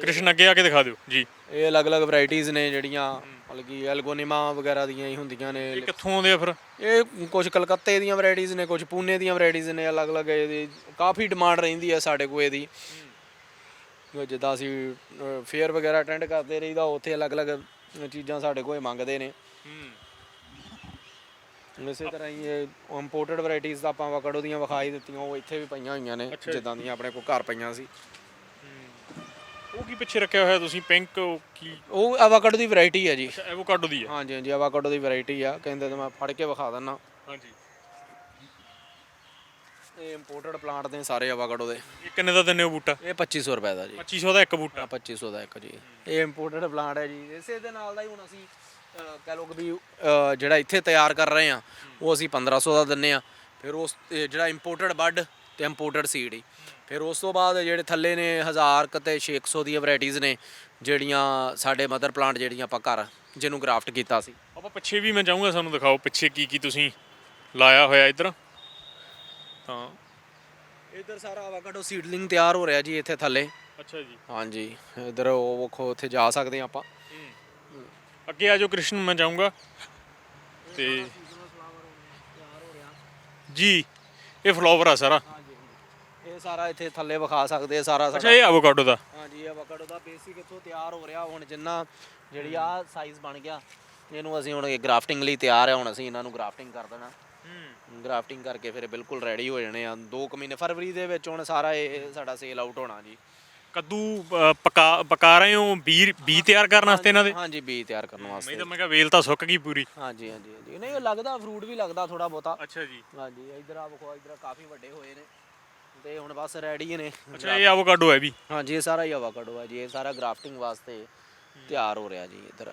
ਕ੍ਰਿਸ਼ਨ ਅੱਗੇ ਆ ਕੇ ਦਿਖਾ ਦਿਓ ਜੀ। ਇਹ ਅਲੱਗ-ਅਲੱਗ ਵੈਰਾਈਟੀਆਂ ਨੇ ਜਿਹੜੀਆਂ ਮਤਲਬ ਕਿ ਐਲਗੋਨੀਮਾ ਵਗੈਰਾ ਦੀਆਂ ਹੀ ਹੁੰਦੀਆਂ ਨੇ। ਇਹ ਕਿੱਥੋਂ ਆਉਂਦੇ ਆ ਫਿਰ? ਇਹ ਕੁਝ ਕਲਕੱਤੇ ਦੀਆਂ ਵੈਰਾਈਟੀਆਂ ਨੇ ਕੁਝ ਪੂਨੇ ਦੀਆਂ ਵੈਰਾਈਟੀਆਂ ਨੇ ਅਲੱਗ-ਅਲੱਗ ਇਹਦੀ ਕਾਫੀ ਡਿਮਾਂਡ ਰਹਿੰਦੀ ਹੈ ਸਾਡੇ ਕੋਲ ਇਹਦੀ। ਜਿੱਦਾਂ ਅਸੀਂ ਫੇਅਰ ਵਗੈਰਾ ਅਟੈਂਡ ਕਰਦੇ ਰਹੀਦਾ ਉੱਥੇ ਅਲੱਗ-ਅਲੱਗ ਚੀਜ਼ਾਂ ਸਾਡੇ ਕੋਲ ਮੰਗਦੇ ਨੇ। ਇਸੇ ਤਰ੍ਹਾਂ ਹੀ ਇਹ ਇੰਪੋਰਟਡ ਵੈਰਾਈਟੀਆਂ ਦਾ ਆਪਾਂ ਵਕੜੋ ਦੀਆਂ ਵਿਖਾਈ ਦਿੱਤੀਆਂ ਉਹ ਇੱਥੇ ਵੀ ਪਈਆਂ ਹੋਈਆਂ ਨੇ ਜਿੱਦਾਂ ਦੀਆਂ ਆਪਣੇ ਕੋਲ ਘਰ ਪਈਆਂ ਸੀ। ਉਹ ਕੀ ਪਿੱਛੇ ਰੱਖਿਆ ਹੋਇਆ ਤੁਸੀਂ ਪਿੰਕ ਕੀ? ਉਹ ਐਵਾਕਾਡੋ ਦੀ ਵੈਰਾਈਟੀ ਹੈ ਜੀ। ਐਵੋਕਾਡੋ ਦੀ ਹੈ। ਹਾਂਜੀ ਹਾਂਜੀ ਐਵਾਕਾਡੋ ਦੀ ਵੈਰਾਈਟੀ ਆ ਕਹਿੰਦੇ ਤਾਂ ਮੈਂ ਫੜ ਕੇ ਵਿਖਾ ਦਿੰਦਾ ਹਾਂਜੀ। ਇਹ ਇੰਪੋਰਟਡ ਪਲਾਂਟ ਨੇ ਸਾਰੇ ਐਵਾਕਾਡੋ ਦੇ। ਇਹ ਕਿੰਨੇ ਦਾ ਦਿੰਦੇ ਹੋ ਬੂਟਾ? ਇਹ 2500 ਰੁਪਏ ਦਾ ਜੀ। 2500 ਦਾ ਇੱਕ ਬੂਟਾ? ਆ 2500 ਦਾ ਇੱਕ ਜੀ। ਇਹ ਇੰਪੋਰਟਡ ਪਲਾਂਟ ਹੈ ਜੀ। ਇਸੇ ਦੇ ਨਾਲ ਦਾ ਹੀ ਹੁਣ ਅਸੀਂ ਅਹ, ਕਹਿ ਲਓ ਕਿ ਵੀ ਅਹ, ਜਿਹੜਾ ਇੱਥੇ ਤਿਆਰ ਕਰ ਰਹੇ ਆ ਉਹ ਅਸੀਂ 1500 ਦਾ ਦਿੰਨੇ ਆ ਫਿਰ ਉਸ ਇਹ ਜਿਹੜਾ ਇੰਪੋਰਟਡ ਬੱਡ ਤੇ ਇੰਪੋਰਟਡ ਸੀਡ ਹੀ ਫਿਰ ਉਸ ਤੋਂ ਬਾਅਦ ਜਿਹੜੇ ਥੱਲੇ ਨੇ 1000 ਕ ਤੇ 600 ਦੀਆਂ ਵੈਰਾਈਟੀਆਂ ਨੇ ਜਿਹੜੀਆਂ ਸਾਡੇ ਮਦਰ ਪਲਾਂਟ ਜਿਹੜੀਆਂ ਆਪਾਂ ਘਰ ਜਿਹਨੂੰ ਗ੍ਰਾਫਟ ਕੀਤਾ ਸੀ। ਆਪਾਂ ਪਿੱਛੇ ਵੀ ਮੈਂ ਚਾਹੂੰਗਾ ਸਾਨੂੰ ਦਿਖਾਓ ਪਿੱਛੇ ਕੀ ਕੀ ਤੁਸੀਂ ਲਾਇਆ ਹੋਇਆ ਇੱਧਰ। ਤਾਂ ਇੱਧਰ ਸਾਰਾ ਆਵਾਕਾਡੋ ਸੀਡਲਿੰਗ ਤਿਆਰ ਹੋ ਰਿਹਾ ਜੀ ਇੱਥੇ ਥੱਲੇ। ਅੱਛਾ ਜੀ। ਹਾਂਜੀ ਇੱਧਰ ਉਹ ਵੇਖੋ ਉੱਥੇ ਜਾ ਸਕਦੇ ਆ ਆਪਾਂ। ਅੱਗੇ ਆ ਜਾਓ ਕ੍ਰਿਸ਼ਨ ਮੈਂ ਚਾਹੂੰਗਾ ਤੇ ਜੀ ਇਹ ਫਲਾਵਰ ਆ ਸਾਰਾ। ਇਹ ਸਾਰਾ ਇੱਥੇ ਥੱਲੇ ਵਿਖਾ ਸਕਦੇ ਆ ਸਾਰਾ ਅੱਛਾ ਇਹ ਐਵੋਕਾਡੋ ਦਾ। ਹਾਂਜੀ ਆਵਾਕਾਡੋ ਦਾ ਬੇਸਿਕ ਇੱਥੋਂ ਤਿਆਰ ਹੋ ਰਿਹਾ ਹੁਣ ਜਿੰਨਾ ਜਿਹੜੀ ਆ ਸਾਈਜ਼ ਬਣ ਗਿਆ ਇਹਨੂੰ ਅਸੀਂ ਹੁਣ ਗ੍ਰਾਫਟਿੰਗ ਲਈ ਤਿਆਰ ਆ ਹੁਣ ਅਸੀਂ ਇਹਨਾਂ ਨੂੰ ਗ੍ਰਾਫਟਿੰਗ ਕਰ ਦੇਣਾ। ਗ੍ਰਾਫਟਿੰਗ ਕਰਕੇ ਫਿਰ ਬਿਲਕੁਲ ਰੈਡੀ ਹੋ ਜਾਣੇ ਆ। 2 ਮਹੀਨੇ ਫਰਵਰੀ ਦੇ ਵਿੱਚ ਹੁਣ ਸਾਰਾ ਇਹ ਸਾਡਾ ਸੇਲ ਆਊਟ ਹੋਣਾ ਜੀ। ਕੱਦੂ ਅ, ਪਕਾ ਪਕਾ ਰਹੇ ਹੋ? ਬੀ ਬੀ ਤਿਆਰ ਕਰਨ ਵਾਸਤੇ ਇਹਨਾਂ ਦੇ? ਹਾਂਜੀ ਬੀ ਤਿਆਰ ਕਰਨ ਨਹੀਂ ਵਾਸਤੇ। ਤਾਂ ਮੈਂ ਕਿਹਾ ਵੇਲ ਤਾਂ ਸੁੱਕ ਗਈ ਪੂਰੀ। ਹਾਂਜੀ ਹਾਂਜੀ ਹਾਂਜੀ। ਨਹੀਂ ਉਹ ਲੱਗਦਾ ਫਰੂਟ ਵੀ ਲੱਗਦਾ ਥੋੜਾ ਬਹੁਤਾ। ਅੱਛਾ ਜੀ। ਹਾਂਜੀ ਇਧਰ ਆ ਵੇਖੋ ਇਧਰ ਕਾਫੀ ਵੱਡੇ ਹੋਏ ਨੇ। ਤੇ ਹੁਣ ਬਸ ਰੈਡੀ ਨੇ। ਅੱਛਾ ਇਹ ਐਵੋਕਾਡੋ ਹੈ ਵੀ। ਹਾਂਜੀ ਇਹ ਸਾਰਾ ਹੀ ਆਵਾਕਾਡੋ ਹੈ ਜੀ। ਇਹ ਸਾਰਾ ਗ੍ਰਾਫਟਿੰਗ ਵਾਸਤੇ ਤਿਆਰ ਹੋ ਰਿਹਾ ਜੀ ਇਧਰ।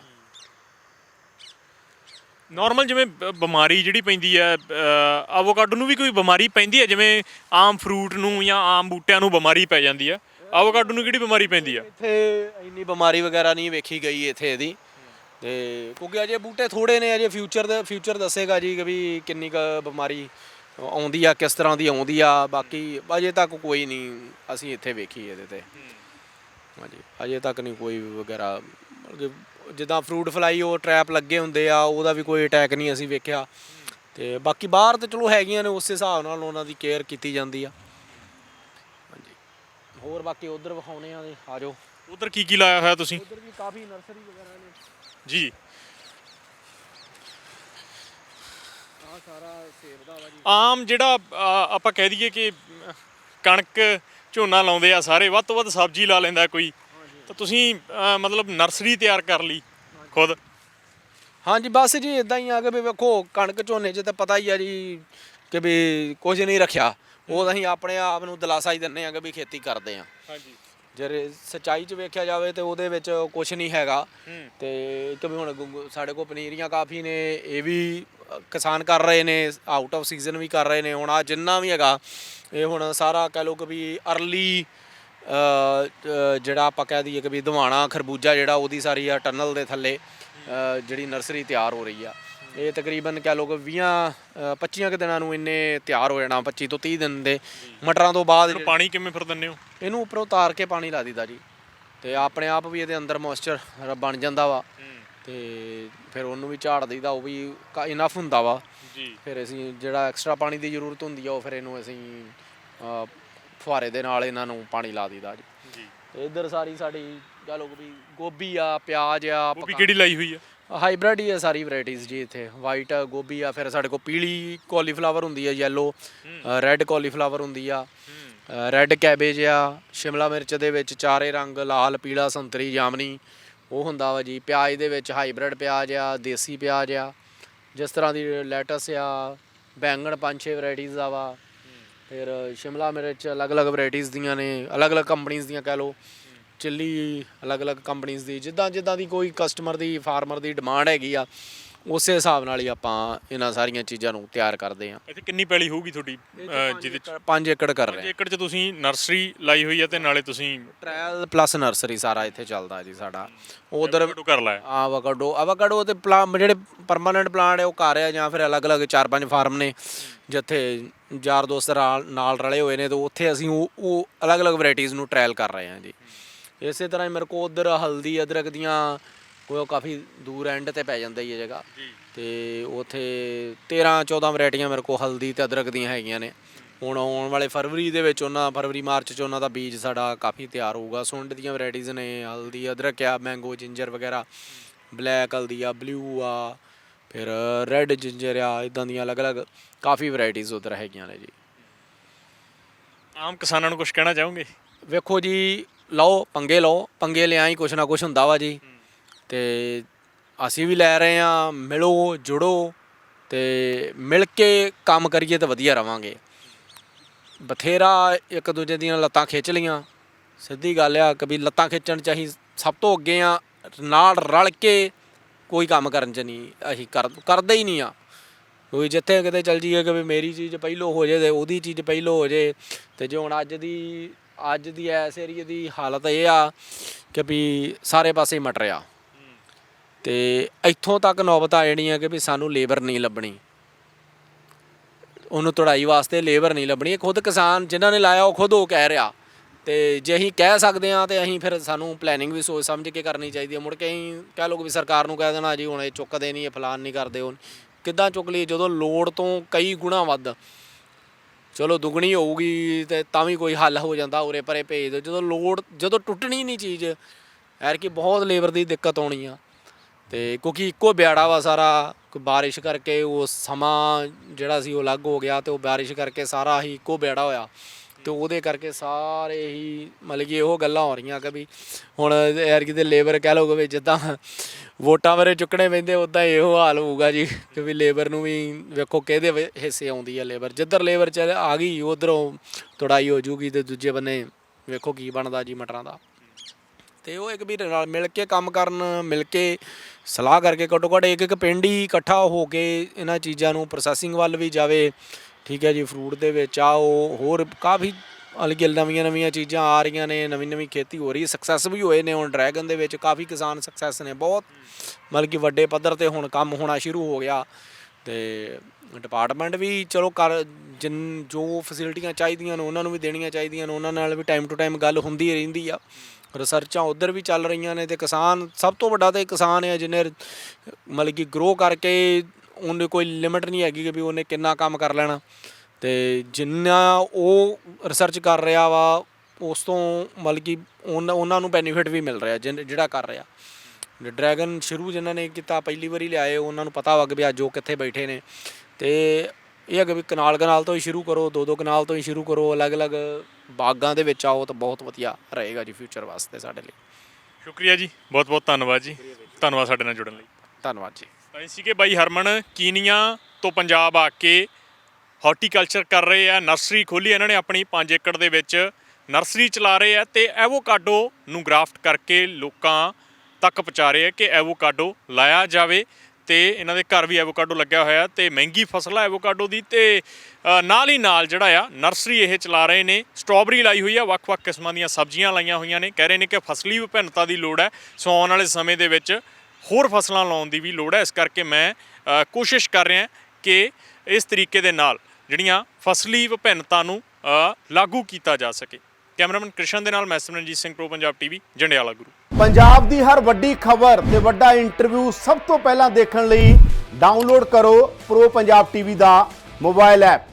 ਨਾਰਮਲ ਜਿਵੇਂ ਬ- ਬਿਮਾਰੀ ਜਿਹੜੀ ਪੈਂਦੀ ਹੈ ਐਵੋਕਾਡੋ ਨੂੰ ਵੀ ਕੋਈ ਬਿਮਾਰੀ ਪੈਂਦੀ ਹੈ? ਜਿਵੇਂ ਆਮ ਫਰੂਟ ਨੂੰ ਜਾਂ ਆਮ ਬੂਟਿਆਂ ਨੂੰ ਬਿਮਾਰੀ ਪੈ ਜਾਂਦੀ ਹੈ। ਐਵੋਕਾਡੋ ਨੂੰ ਕਿਹੜੀ ਬਿਮਾਰੀ ਪੈਂਦੀ ਆ ਇੱਥੇ ਇੰਨੀ ਬਿਮਾਰੀ ਵਗੈਰਾ ਨਹੀਂ ਵੇਖੀ ਗਈ ਇੱਥੇ ਇਹਦੀ। ਤੇ ਕਿਉਂਕਿ ਅਜੇ ਬੂਟੇ ਥੋੜੇ ਨੇ, ਅਜੇ ਫਿਊਚਰ ਦਾ ਫਿਊਚਰ ਦੱਸੇਗਾ ਜੀ ਕਿ ਵੀ ਕਿੰਨੀ ਕੁ ਬਿਮਾਰੀ ਆਉਂਦੀ ਆ, ਕਿਸ ਤਰ੍ਹਾਂ ਦੀ ਆਉਂਦੀ ਆ। ਬਾਕੀ ਅਜੇ ਤੱਕ ਕੋਈ ਨਹੀਂ ਅਸੀਂ ਇੱਥੇ ਵੇਖੀ ਇਹਦੇ ਤੇ। ਹਾਂਜੀ, ਅਜੇ ਤੱਕ ਨਹੀਂ ਕੋਈ ਵਗੈਰਾ, ਮਤਲਬ ਕਿ ਜਿੱਦਾਂ ਫਰੂਟ ਫਲਾਈ ਉਹ ਟ੍ਰੈਪ ਲੱਗੇ ਹੁੰਦੇ ਆ ਉਹਦਾ ਵੀ ਕੋਈ ਅਟੈਕ ਨਹੀਂ ਅਸੀਂ ਵੇਖਿਆ। ਤੇ ਬਾਕੀ ਬਾਹਰ ਤੇ ਚਲੋ ਹੈਗੀਆਂ ਨੇ ਉਸੇ ਹਿਸਾਬ ਨਾਲ ਉਹਨਾਂ ਦੀ ਕੇਅਰ ਕੀਤੀ ਜਾਂਦੀ ਆ। ਹਾਂਜੀ। ਹੋਰ ਬਾਕੀ ਉਧਰ ਵਿਖਾਉਣੇ ਆ ਆ ਜਾਓ। ਉਧਰ ਕੀ ਕੀ ਲਾਇਆ ਹੋਇਆ ਤੁਸੀਂ? ਉਧਰ ਵੀ ਕਾਫੀ ਨਰਸਰੀ ਵਗੈਰਾ ਨੇ। ਜੀ। ਆ ਸਾਰਾ ਸੇਬ ਦਾ ਵਾ ਜੀ। ਆਮ ਜਿਹੜਾ ਆਪਾਂ ਕਹਿ ਦਈਏ ਕਿ ਕਣਕ ਝੋਨਾ ਲਾਉਂਦੇ ਆ ਸਾਰੇ ਵੱਧ ਤੋਂ ਵੱਧ ਸਬਜ਼ੀ ਲਾ ਲੈਂਦਾ ਕੋਈ। ਤਾਂ ਤੁਸੀਂ ਮਤਲਬ ਨਰਸਰੀ ਤਿਆਰ ਕਰ ਲਈ ਖੁਦ? ਹਾਂਜੀ ਬਸ ਜੀ ਇਦਾਂ ਹੀ ਆ ਕਿ ਵੀ ਵੇਖੋ ਕਣਕ ਝੋਨੇ 'ਚ ਤਾਂ ਪਤਾ ਹੀ ਆ ਜੀ ਕਿ ਵੀ ਕੁਝ ਨਹੀਂ ਰੱਖਿਆ। ਉਹ ਅਸੀਂ ਆਪਣੇ ਆਪ ਨੂੰ ਦਿਲਾਸਾ ਹੀ ਦਿੰਨੇ ਆ ਕਿ ਵੀ ਖੇਤੀ ਕਰਦੇ ਆ। ਹਾਂਜੀ। ਜੇ ਸਚਾਈ 'ਚ ਵੇਖਿਆ ਜਾਵੇ ਤੇ ਉਹਦੇ ਵਿੱਚ ਕੁਝ ਨਹੀਂ ਹੈਗਾ। ਹੂੰ। ਤੇ ਇੱਕ ਵੀ ਹੁਣ ਗੁੰਗ- ਸਾਡੇ ਕੋਲ ਪਨੀਰੀਆਂ ਕਾਫੀ ਨੇ ਇਹ ਵੀ ਅ, ਕਿਸਾਨ ਕਰ ਰਹੇ ਨੇ ਆਊਟ ਆਫ ਸੀਜ਼ਨ ਵੀ ਕਰ ਰਹੇ ਨੇ। ਹੁਣ ਆ ਜਿੰਨਾ ਵੀ ਹੈਗਾ ਇਹ ਹੁਣ ਸਾਰਾ ਕਹਿ ਲਓ ਕਿ ਵੀ ਅਰਲੀ ਜਿਹੜਾ ਆਪਾਂ ਕਹਿ ਦਈਏ ਕਿ ਵੀ ਦਵਾਣਾ ਖਰਬੂਜਾ ਜਿਹੜਾ ਉਹਦੀ ਸਾਰੀ ਆ ਟਨਲ ਦੇ ਥੱਲੇ ਜਿਹੜੀ ਨਰਸਰੀ ਤਿਆਰ ਹੋ ਰਹੀ ਆ। ਇਹ ਤਕਰੀਬਨ ਕਹਿ ਲਓ ਕਿ 20 ਅ, 25 ਕੁ ਦਿਨਾਂ ਨੂੰ ਇੰਨੇ ਤਿਆਰ ਹੋ ਜਾਣਾ 25 ਤੋਂ 30 ਦਿਨ ਦੇ। ਮਟਰਾਂ ਤੋਂ ਬਾਅਦ ਪਾਣੀ ਕਿਵੇਂ ਫਿਰ ਦਿੰਦੇ ਹੋ? ਇਹਨੂੰ ਉੱਪਰੋਂ ਉਤਾਰ ਕੇ ਪਾਣੀ ਲਾ ਦਿੱਤਾ ਜੀ। ਤੇ ਆਪਣੇ ਆਪ ਵੀ ਇਹਦੇ ਅੰਦਰ ਮੋਇਸਚਰ ਬਣ ਜਾਂਦਾ ਵਾ। ਤੇ ਫਿਰ ਉਹਨੂੰ ਵੀ ਝਾੜ ਦਈਦਾ ਉਹ ਵੀ ਇਨਫ ਹੁੰਦਾ ਵਾ। ਜੀ। ਫਿਰ ਅਸੀਂ ਜਿਹੜਾ ਐਕਸਟਰਾ ਪਾਣੀ ਦੀ ਜ਼ਰੂਰਤ ਹੁੰਦੀ ਆ ਉਹ ਫਿਰ ਇਹਨੂੰ ਅਸੀਂ ਫੁਹਾਰੇ ਦੇ ਨਾਲ ਇਹਨਾਂ ਨੂੰ ਪਾਣੀ ਲਾ ਦਈਦਾ ਜੀ। ਜੀ। ਤੇ ਇੱਧਰ ਸਾਰੀ ਸਾਡੀ ਕਹ ਕਿ ਵੀ ਗੋਭੀ ਆ ਪਿਆਜ਼ ਆ ਉਹ ਵੀ ਕਿਹੜੀ ਲਾਈ ਹੋਈ ਆ? ਹਾਈਬ੍ਰਿਡ ਹੀ ਆ ਸਾਰੀ ਵੈਰਾਈਟੀਆਂ ਜੀ ਇੱਥੇ। ਵਾਈਟ ਗੋਭੀ ਆ ਫਿਰ ਸਾਡੇ ਕੋਲ ਪੀਲੀ ਕਾਲੀਫਲਾਵਰ ਹੁੰਦੀ ਆ ਯੈਲੋ ਰੈੱਡ ਕਾਲੀਫਲਾਵਰ ਹੁੰਦੀ ਆ। ਰੈੱਡ ਕੈਬੇਜ ਆ ਸ਼ਿਮਲਾ ਮਿਰਚ ਦੇ ਵਿੱਚ ਚਾਰੇ ਰੰਗ ਲਾਲ ਪੀਲਾ ਸੰਤਰੀ ਜਾਮਨੀ ਉਹ ਹੁੰਦਾ ਵਾ ਜੀ। ਪਿਆਜ਼ ਦੇ ਵਿੱਚ ਹਾਈਬ੍ਰਿਡ ਪਿਆਜ਼ ਆ ਦੇਸੀ ਪਿਆਜ਼ ਆ। ਜਿਸ ਤਰ੍ਹਾਂ ਦੀ ਲੈਟਸ ਆ ਬੈਂਗਣ ਪੰਜ ਛੇ ਵੈਰਾਈਟੀਆਂ ਦਾ ਵਾ। ਫਿਰ ਸ਼ਿਮਲਾ ਮਿਰਚ ਅਲੱਗ-ਅਲੱਗ ਵੈਰਾਈਟੀਆਂ ਦੀਆਂ ਨੇ, ਅਲੱਗ-ਅਲੱਗ ਕੰਪਨੀਆਂ ਦੀਆਂ ਕਹਿ ਲਓ। ਚਿੱਲੀ ਅਲੱਗ-ਅਲੱਗ ਕੰਪਨੀਆਂ ਦੀ ਜਿੱਦਾਂ ਜਿੱਦਾਂ ਦੀ ਕੋਈ ਕਸਟਮਰ ਦੀ ਫਾਰਮਰ ਦੀ ਡਿਮਾਂਡ ਹੈਗੀ ਆ ਉਸੇ ਹਿਸਾਬ ਨਾਲ ਹੀ ਆਪਾਂ ਇਹਨਾਂ ਸਾਰੀਆਂ ਚੀਜ਼ਾਂ ਨੂੰ ਤਿਆਰ ਕਰਦੇ ਆ ਇੱਥੇ ਕਿੰਨੀ ਪੈਲੀ ਹੋਊਗੀ ਤੁਹਾਡੀ ਅ, ਜਿਹਦੇ ਚ 5 ਏਕੜ ਕਰ 5 ਰਹੇ। ਏਕੜ ਚ ਤੁਸੀਂ ਨਰਸਰੀ ਲਾਈ ਹੋਈ ਆ ਤੇ ਨਾਲੇ ਤੁਸੀਂ ਟ੍ਰਾਇਲ ਪਲੱਸ ਨਰਸਰੀ ਸਾਰਾ ਇੱਥੇ ਚੱਲਦਾ ਜੀ ਸਾਡਾ। ਉਧਰ ਐਵੋਕਾਡੋ ਕਰ ਲਾਇਆ। ਆਵਾਕਾਡੋ ਆਵਾਕਾਡੋ ਤੇ ਪਲਾਂਟ ਜਿਹੜੇ ਪਰਮਾਨੈਂਟ ਪਲਾਂਟ ਹੈ ਉਹ ਘਰ ਆ ਜਾਂ ਫਿਰ ਅਲੱਗ-ਅਲੱਗ ਚਾਰ ਪੰਜ ਫਾਰਮ ਨੇ ਜਿੱਥੇ ਯਾਰ ਦੋਸਤ ਰਾ- ਨਾਲ ਰਲੇ ਹੋਏ ਨੇ ਤੇ ਉੱਥੇ ਅਸੀਂ ਉਹ ਉਹ ਅਲੱਗ-ਅਲੱਗ ਵੈਰਾਈਟੀਆਂ ਨੂੰ ਟ੍ਰਾਇਲ ਕਰ ਰਹੇ ਹਾਂ ਜੀ। ਇਸੇ ਤਰ੍ਹਾਂ ਹੀ ਮੇਰੇ ਕੋਲ ਉਧਰ ਹਲਦੀ ਅਦਰਕ ਦੀਆਂ ਕੋਈ ਕਾਫੀ ਦੂਰ ਐਂਡ ਤੇ ਪੈ ਜਾਂਦਾ ਹੀ ਇਹ ਜਗ੍ਹਾ। ਤੇ ਉਥੇ 13 14 ਵੈਰਾਈਟੀਆਂ ਮੇਰੇ ਕੋਲ ਹਲਦੀ ਤੇ ਅਦਰਕ ਦੀਆਂ ਹੈਗੀਆਂ ਨੇ। ਹੁਣ ਆਉਣ ਵਾਲੇ ਫਰਵਰੀ ਦੇ ਵਿੱਚ ਉਹਨਾਂ ਫਰਵਰੀ ਮਾਰਚ ਚ ਉਹਨਾਂ ਦਾ ਬੀਜ ਸਾਡਾ ਕਾਫੀ ਤਿਆਰ ਹੋਊਗਾ। ਸੁੰਡ ਦੀਆਂ ਵੈਰਾਈਟੀਆਂ ਨੇ ਹਲਦੀ ਅਦਰਕ ਆ ਮੈਂਗੋ ਜਿੰਜਰ ਵਗੈਰਾ। ਬਲੈਕ ਹਲਦੀ ਆ ਬਲੂ ਆ ਫਿਰ ਰੈੱਡ ਜਿੰਜਰ ਆ ਇਦਾਂ ਦੀਆਂ ਅਲੱਗ-ਅਲੱਗ ਕਾਫੀ ਵੈਰਾਈਟੀਆਂ ਉਧਰ ਹੈਗੀਆਂ ਨੇ ਜੀ। ਆਮ ਕਿਸਾਨਾਂ ਨੂੰ ਕੁਝ ਕਹਿਣਾ ਚਾਹੋਗੇ? ਵੇਖੋ ਜੀ ਲਓ ਪੰਗੇ ਲਓ। ਪੰਗੇ ਲਿਆ ਹੀ ਕੁਛ ਨਾ ਕੁਛ ਹੁੰਦਾ ਵਾ ਜੀ। ਤੇ ਅਸੀਂ ਵੀ ਲੈ ਰਹੇ ਆ ਮਿਲੋ, ਜੁੜੋ ਤੇ ਮਿਲ ਕੇ ਕੰਮ ਕਰੀਏ ਤਾਂ ਵਧੀਆ ਰਵਾਂਗੇ। ਬਥੇਰਾ ਇੱਕ ਦੂਜੇ ਦੀਆਂ ਲੱਤਾਂ ਖਿੱਚ ਲੀਆਂ ਸਿੱਧੀ ਗੱਲ ਆ ਕਿ ਵੀ ਲੱਤਾਂ ਖਿੱਚਣ ਚ ਅਸੀਂ ਸਭ ਤੋਂ ਅੱਗੇ ਆ ਨਾਲ ਰਲ ਕੇ ਕੋਈ ਕੰਮ ਕਰਨ ਚ ਨਹੀਂ ਅਸੀਂ ਕਰ, ਕਰਦੇ ਹੀ ਨਹੀਂ ਆ ਕੋਈ ਜਿੱਥੇ ਕਿਤੇ ਚੱਲ ਜੀਏ ਕਿ ਵੀ ਮੇਰੀ ਚੀਜ਼ ਪਹਿਲੋਂ ਹੋ ਜੇ ਤੇ ਉਹਦੀ ਚੀਜ਼ ਪਹਿਲੋਂ ਹੋ ਜੇ ਤੇ ਜੇ ਹੁਣ ਅੱਜ ਦੀ ਅੱਜ ਦੀ ਐਸ ਏਰੀਏ ਦੀ ਹਾਲਤ ਇਹ ਆ ਕਿ ਵੀ ਸਾਰੇ ਪਾਸੇ ਮਟਰਿਆ। ਤੇ ਇੱਥੋਂ ਤੱਕ ਨੌਬਤ ਆ ਜਾਣੀ ਆ ਕਿ ਵੀ ਸਾਨੂੰ ਲੇਬਰ ਨਹੀਂ ਲੱਭਣੀ। ਉਹਨੂੰ ਤੜਾਈ ਵਾਸਤੇ ਲੇਬਰ ਨਹੀਂ ਲੱਭਣੀ। ਇਹ ਖੁਦ ਕਿਸਾਨ ਜਿਨ੍ਹਾਂ ਨੇ ਲਾਇਆ, ਉਹ ਖੁਦ ਉਹ ਕਹਿ ਰਿਹਾ। ਤੇ ਜੇ ਅਸੀਂ ਕਹਿ ਸਕਦੇ ਹਾਂ ਤੇ ਅਸੀਂ ਫਿਰ ਸਾਨੂੰ ਪਲੈਨਿੰਗ ਵੀ ਸੋਚ ਸਮਝ ਕੇ ਕਰਨੀ ਚਾਹੀਦੀ ਹੈ ਮੁੜ ਕੇ ਅਸੀਂ ਕਹਿ ਲਓ ਵੀ ਸਰਕਾਰ ਨੂੰ ਕਹਿ ਦੇਣਾ, ਜੀ ਹੁਣ ਇਹ ਚੁੱਕਦੇ ਨਹੀਂ, ਇਹ ਫਲਾਨ ਨਹੀਂ ਕਰਦੇ ਉਹ ਕਿੱਦਾਂ ਚੁੱਕ ਲਈ ਜਦੋਂ ਲੋੜ ਤੋਂ ਕਈ ਗੁਣਾ ਵੱਧ। ਚਲੋ ਦੁੱਗਣੀ ਹੋਊਗੀ ਤੇ ਤਾਂ ਵੀ ਕੋਈ ਹੱਲ ਹੋ ਜਾਂਦਾ ਉਰੇ ਪਰੇ ਭੇਜ ਦਿਓ। ਜਦੋਂ ਲੋੜ, ਜਦੋਂ ਟੁੱਟਣੀ ਨਹੀਂ ਚੀਜ਼ ਐਰ ਕਿ ਬਹੁਤ ਲੇਬਰ ਦੀ ਦਿੱਕਤ ਆਉਣੀ ਆ। ਤੇ ਕਿਉਂਕਿ ਇੱਕੋ ਬਿਆੜਾ ਵਾ ਸਾਰਾ ਬਾਰਿਸ਼ ਕਰਕੇ ਉਹ ਸਮਾਂ ਜਿਹੜਾ ਸੀ ਉਹ ਅਲੱਗ ਹੋ ਗਿਆ ਤੇ ਉਹ ਬਾਰਿਸ਼ ਕਰਕੇ ਸਾਰਾ ਹੀ ਇੱਕੋ ਬਿਆੜਾ ਹੋਇਆ। ਤੇ ਉਹਦੇ ਕਰਕੇ ਸਾਰੇ ਹੀ ਮਤਲਬ ਕਿ ਇਹੋ ਗੱਲਾਂ ਹੋ ਰਹੀਆਂ ਕਿ ਵੀ ਹੁਣ ਯਾਰ ਕਿਤੇ ਲੇਬਰ ਕਹਿ ਲਓ ਕਿ ਵੀ ਜਿੱਦਾਂ ਵੋਟਾਂ ਬਾਰੇ ਚੁੱਕਣੇ ਪੈਂਦੇ ਉਦਾਂ ਇਹੋ ਹਾਲ ਹੋਊਗਾ ਜੀ ਕਿ ਵੀ ਲੇਬਰ ਨੂੰ ਵੀ ਵੇਖੋ ਕਿਹਦੇ ਵਿ- ਹਿੱਸੇ ਆਉਂਦੀ ਹੈ ਲੇਬਰ। ਜਿੱਧਰ ਲੇਬਰ ਚ ਆ ਗਈ, ਉਧਰੋਂ ਤੜਾਈ ਹੋ ਜੂਗੀ ਤੇ ਦੂਜੇ ਬੰਨੇ ਵੇਖੋ ਕੀ ਬਣਦਾ ਜੀ ਮਟਰਾਂ ਦਾ। ਤੇ ਉਹ ਇੱਕ ਵੀ ਨਾਲ ਮਿਲ ਕੇ ਕੰਮ ਕਰਨ, ਮਿਲ ਕੇ ਸਲਾਹ ਕਰਕੇ ਘੱਟੋ ਘੱਟ ਇੱਕ ਇੱਕ ਪਿੰਡ ਹੀ ਇਕੱਠਾ ਹੋ ਕੇ ਇਹਨਾਂ ਚੀਜ਼ਾਂ ਨੂੰ ਪ੍ਰੋਸੈਸਿੰਗ ਵੱਲ ਵੀ ਜਾਵੇ। ਠੀਕ ਹੈ ਜੀ ਫਰੂਟ ਦੇ ਵਿੱਚ ਆਓ, ਹੋਰ ਕਾਫੀ ਅਲਗ ਨਵੀਆਂ ਨਵੀਆਂ ਚੀਜ਼ਾਂ ਆ ਰਹੀਆਂ ਨੇ, ਨਵੀਂ ਨਵੀਂ ਖੇਤੀ ਹੋ ਰਹੀ ਸਕਸੈਸ ਵੀ ਹੋਏ ਨੇ ਹੁਣ ਡਰੈਗਨ ਦੇ ਵਿੱਚ, ਕਾਫੀ ਕਿਸਾਨ ਸਕਸੈਸ ਨੇ, ਬਹੁਤ ਮਤਲਬ ਕਿ ਵੱਡੇ ਪੱਧਰ ਤੇ ਹੁਣ ਕੰਮ ਹੋਣਾ ਸ਼ੁਰੂ ਹੋ ਗਿਆ ਤੇ ਡਿਪਾਰਟਮੈਂਟ ਵੀ ਚਲੋ ਕਰ, ਜਿਨ, ਜੋ ਫੈਸਿਲਿਟੀਆਂ ਚਾਹੀਦੀਆਂ ਨੇ ਉਹਨਾਂ ਨੂੰ ਵੀ ਦੇਣੀਆਂ ਚਾਹੀਦੀਆਂ ਨੇ, ਉਹਨਾਂ ਨਾਲ ਵੀ ਟਾਈਮ ਟੂ ਟਾਈਮ ਗੱਲ ਹੁੰਦੀ ਰਹਿੰਦੀ ਆ। ਰਿਸਰਚਾਂ ਉਧਰ ਵੀ ਚੱਲ ਰਹੀਆਂ ਨੇ ਤੇ ਕਿਸਾਨ, ਸਭ ਤੋਂ ਵੱਡਾ ਤਾਂ ਕਿਸਾਨ ਹੈ ਜਿਹਨੇ ਮਤਲਬ ਕਿ ਗਰੋ ਕਰਕੇ ਉਹਨੇ ਕੋਈ ਲਿਮਿਟ ਨਹੀਂ ਹੈਗੀ ਕਿ ਵੀ ਉਹਨੇ ਕਿੰਨਾ ਕੰਮ ਕਰ ਲੈਣਾ। ਤੇ ਜਿੰਨਾ ਉਹ ਰਿਸਰਚ ਕਰ ਰਿਹਾ ਵਾ, ਉਸ ਤੋਂ ਮਤਲਬ ਕਿ ਉਹਨਾਂ ਉਹਨਾਂ ਨੂੰ ਬੈਨੀਫਿਟ ਵੀ ਮਿਲ ਰਿਹਾ, ਜਿਨ- ਜਿਹੜਾ ਕਰ ਰਿਹਾ। ਡਰੈਗਨ ਸ਼ੁਰੂ ਜਿਨ੍ਹਾਂ ਨੇ ਕੀਤਾ, ਪਹਿਲੀ ਵਾਰੀ ਲਿਆਏ, ਉਹਨਾਂ ਨੂੰ ਪਤਾ ਵਗ ਵੀ ਅੱਜ ਉਹ ਕਿੱਥੇ ਬੈਠੇ ਨੇ। ਤੇ ਇਹ ਅਗੇ ਵੀ ਕਨਾਲ ਕਨਾਲ ਤੋਂ ਹੀ ਸ਼ੁਰੂ ਕਰੋ ਦੋ ਦੋ ਕਨਾਲ ਤੋਂ ਹੀ ਸ਼ੁਰੂ ਕਰੋ ਅਲੱਗ-ਅਲੱਗ ਬਾਗਾਂ ਦੇ ਵਿੱਚ ਆਓ ਤਾਂ ਬਹੁਤ ਵਧੀਆ ਰਹੇਗਾ ਜੀ ਫਿਊਚਰ ਵਾਸਤੇ ਸਾਡੇ ਲਈ। ਸ਼ੁਕਰੀਆ ਜੀ ਬਹੁਤ ਬਹੁਤ ਧੰਨਵਾਦ ਜੀ। ਧੰਨਵਾਦ ਸਾਡੇ ਨਾਲ ਜੁੜਨ ਲਈ। ਧੰਨਵਾਦ ਜੀ। ਅਸੀਂ ਸੀਗੇ ਬਾਈ ਹਰਮਨ ਕੀਨੀਆ ਤੋਂ ਪੰਜਾਬ ਆ ਕੇ ਹਾਰਟੀਕਲਚਰ ਕਰ ਰਹੇ ਆ ਨਰਸਰੀ ਖੋਲੀ ਇਹਨਾਂ ਨੇ ਆਪਣੀ 5 ਏਕੜ ਦੇ ਵਿੱਚ ਨਰਸਰੀ ਚਲਾ ਰਹੇ ਆ ਤੇ ਐਵੋਕਾਡੋ ਨੂੰ ਗ੍ਰਾਫਟ ਕਰਕੇ ਲੋਕਾਂ ਤੱਕ ਪਹੁੰਚਾ ਰਹੇ ਆ ਕਿ ਐਵੋਕਾਡੋ ਲਾਇਆ ਜਾਵੇ। ਤੇ ਇਹਨਾਂ ਦੇ ਘਰ ਵੀ ਐਵੋਕਾਡੋ ਲੱਗਿਆ ਹੋਇਆ ਤੇ ਮਹਿੰਗੀ ਫਸਲ ਆ ਐਵੋਕਾਡੋ ਦੀ ਤੇ ਨਾਲ ਹੀ ਨਾਲ ਜਿਹੜਾ ਆ ਨਰਸਰੀ ਇਹ ਚਲਾ ਰਹੇ ਨੇ ਸਟ੍ਰਾਬੇਰੀ ਲਾਈ ਹੋਈ ਆ, ਵੱਖ-ਵੱਖ ਕਿਸਮਾਂ ਦੀਆਂ ਸਬਜ਼ੀਆਂ ਲਾਈਆਂ ਹੋਈਆਂ ਨੇ। ਕਹਿ ਰਹੇ ਨੇ ਕਿ ਫਸਲੀ ਵਿਭਿੰਨਤਾ ਦੀ ਲੋੜ ਹੈ। ਸੋ ਆਉਣ ਵਾਲੇ ਸਮੇਂ ਦੇ ਵਿੱਚ ਹੋਰ ਫਸਲਾਂ ਲਾਉਣ ਦੀ ਵੀ ਲੋੜ ਹੈ। ਇਸ ਕਰਕੇ ਮੈਂ ਕੋਸ਼ਿਸ਼ ਕਰ ਰਿਹਾ ਕਿ ਇਸ ਤਰੀਕੇ ਦੇ ਨਾਲ ਜਿਹੜੀਆਂ ਫਸਲੀ ਵਿਭਿੰਨਤਾ ਨੂੰ ਲਾਗੂ ਕੀਤਾ ਜਾ ਸਕੇ। ਕੈਮਰਾਮੈਨ ਕ੍ਰਿਸ਼ਨ ਦੇ ਨਾਲ ਮੈਂ ਸਿਮਰਨਜੀਤ ਸਿੰਘ, ਪ੍ਰੋ ਪੰਜਾਬ ਟੀਵੀ, ਜੰਡਿਆਲਾ ਗੁਰੂ। ਪੰਜਾਬ ਦੀ ਹਰ ਵੱਡੀ ਖਬਰ ਤੇ ਵੱਡਾ ਇੰਟਰਵਿਊ ਸਭ ਤੋਂ ਪਹਿਲਾਂ ਦੇਖਣ ਲਈ ਡਾਊਨਲੋਡ ਕਰੋ ਪ੍ਰੋ ਪੰਜਾਬ ਟੀਵੀ ਦਾ ਮੋਬਾਈਲ ਐਪ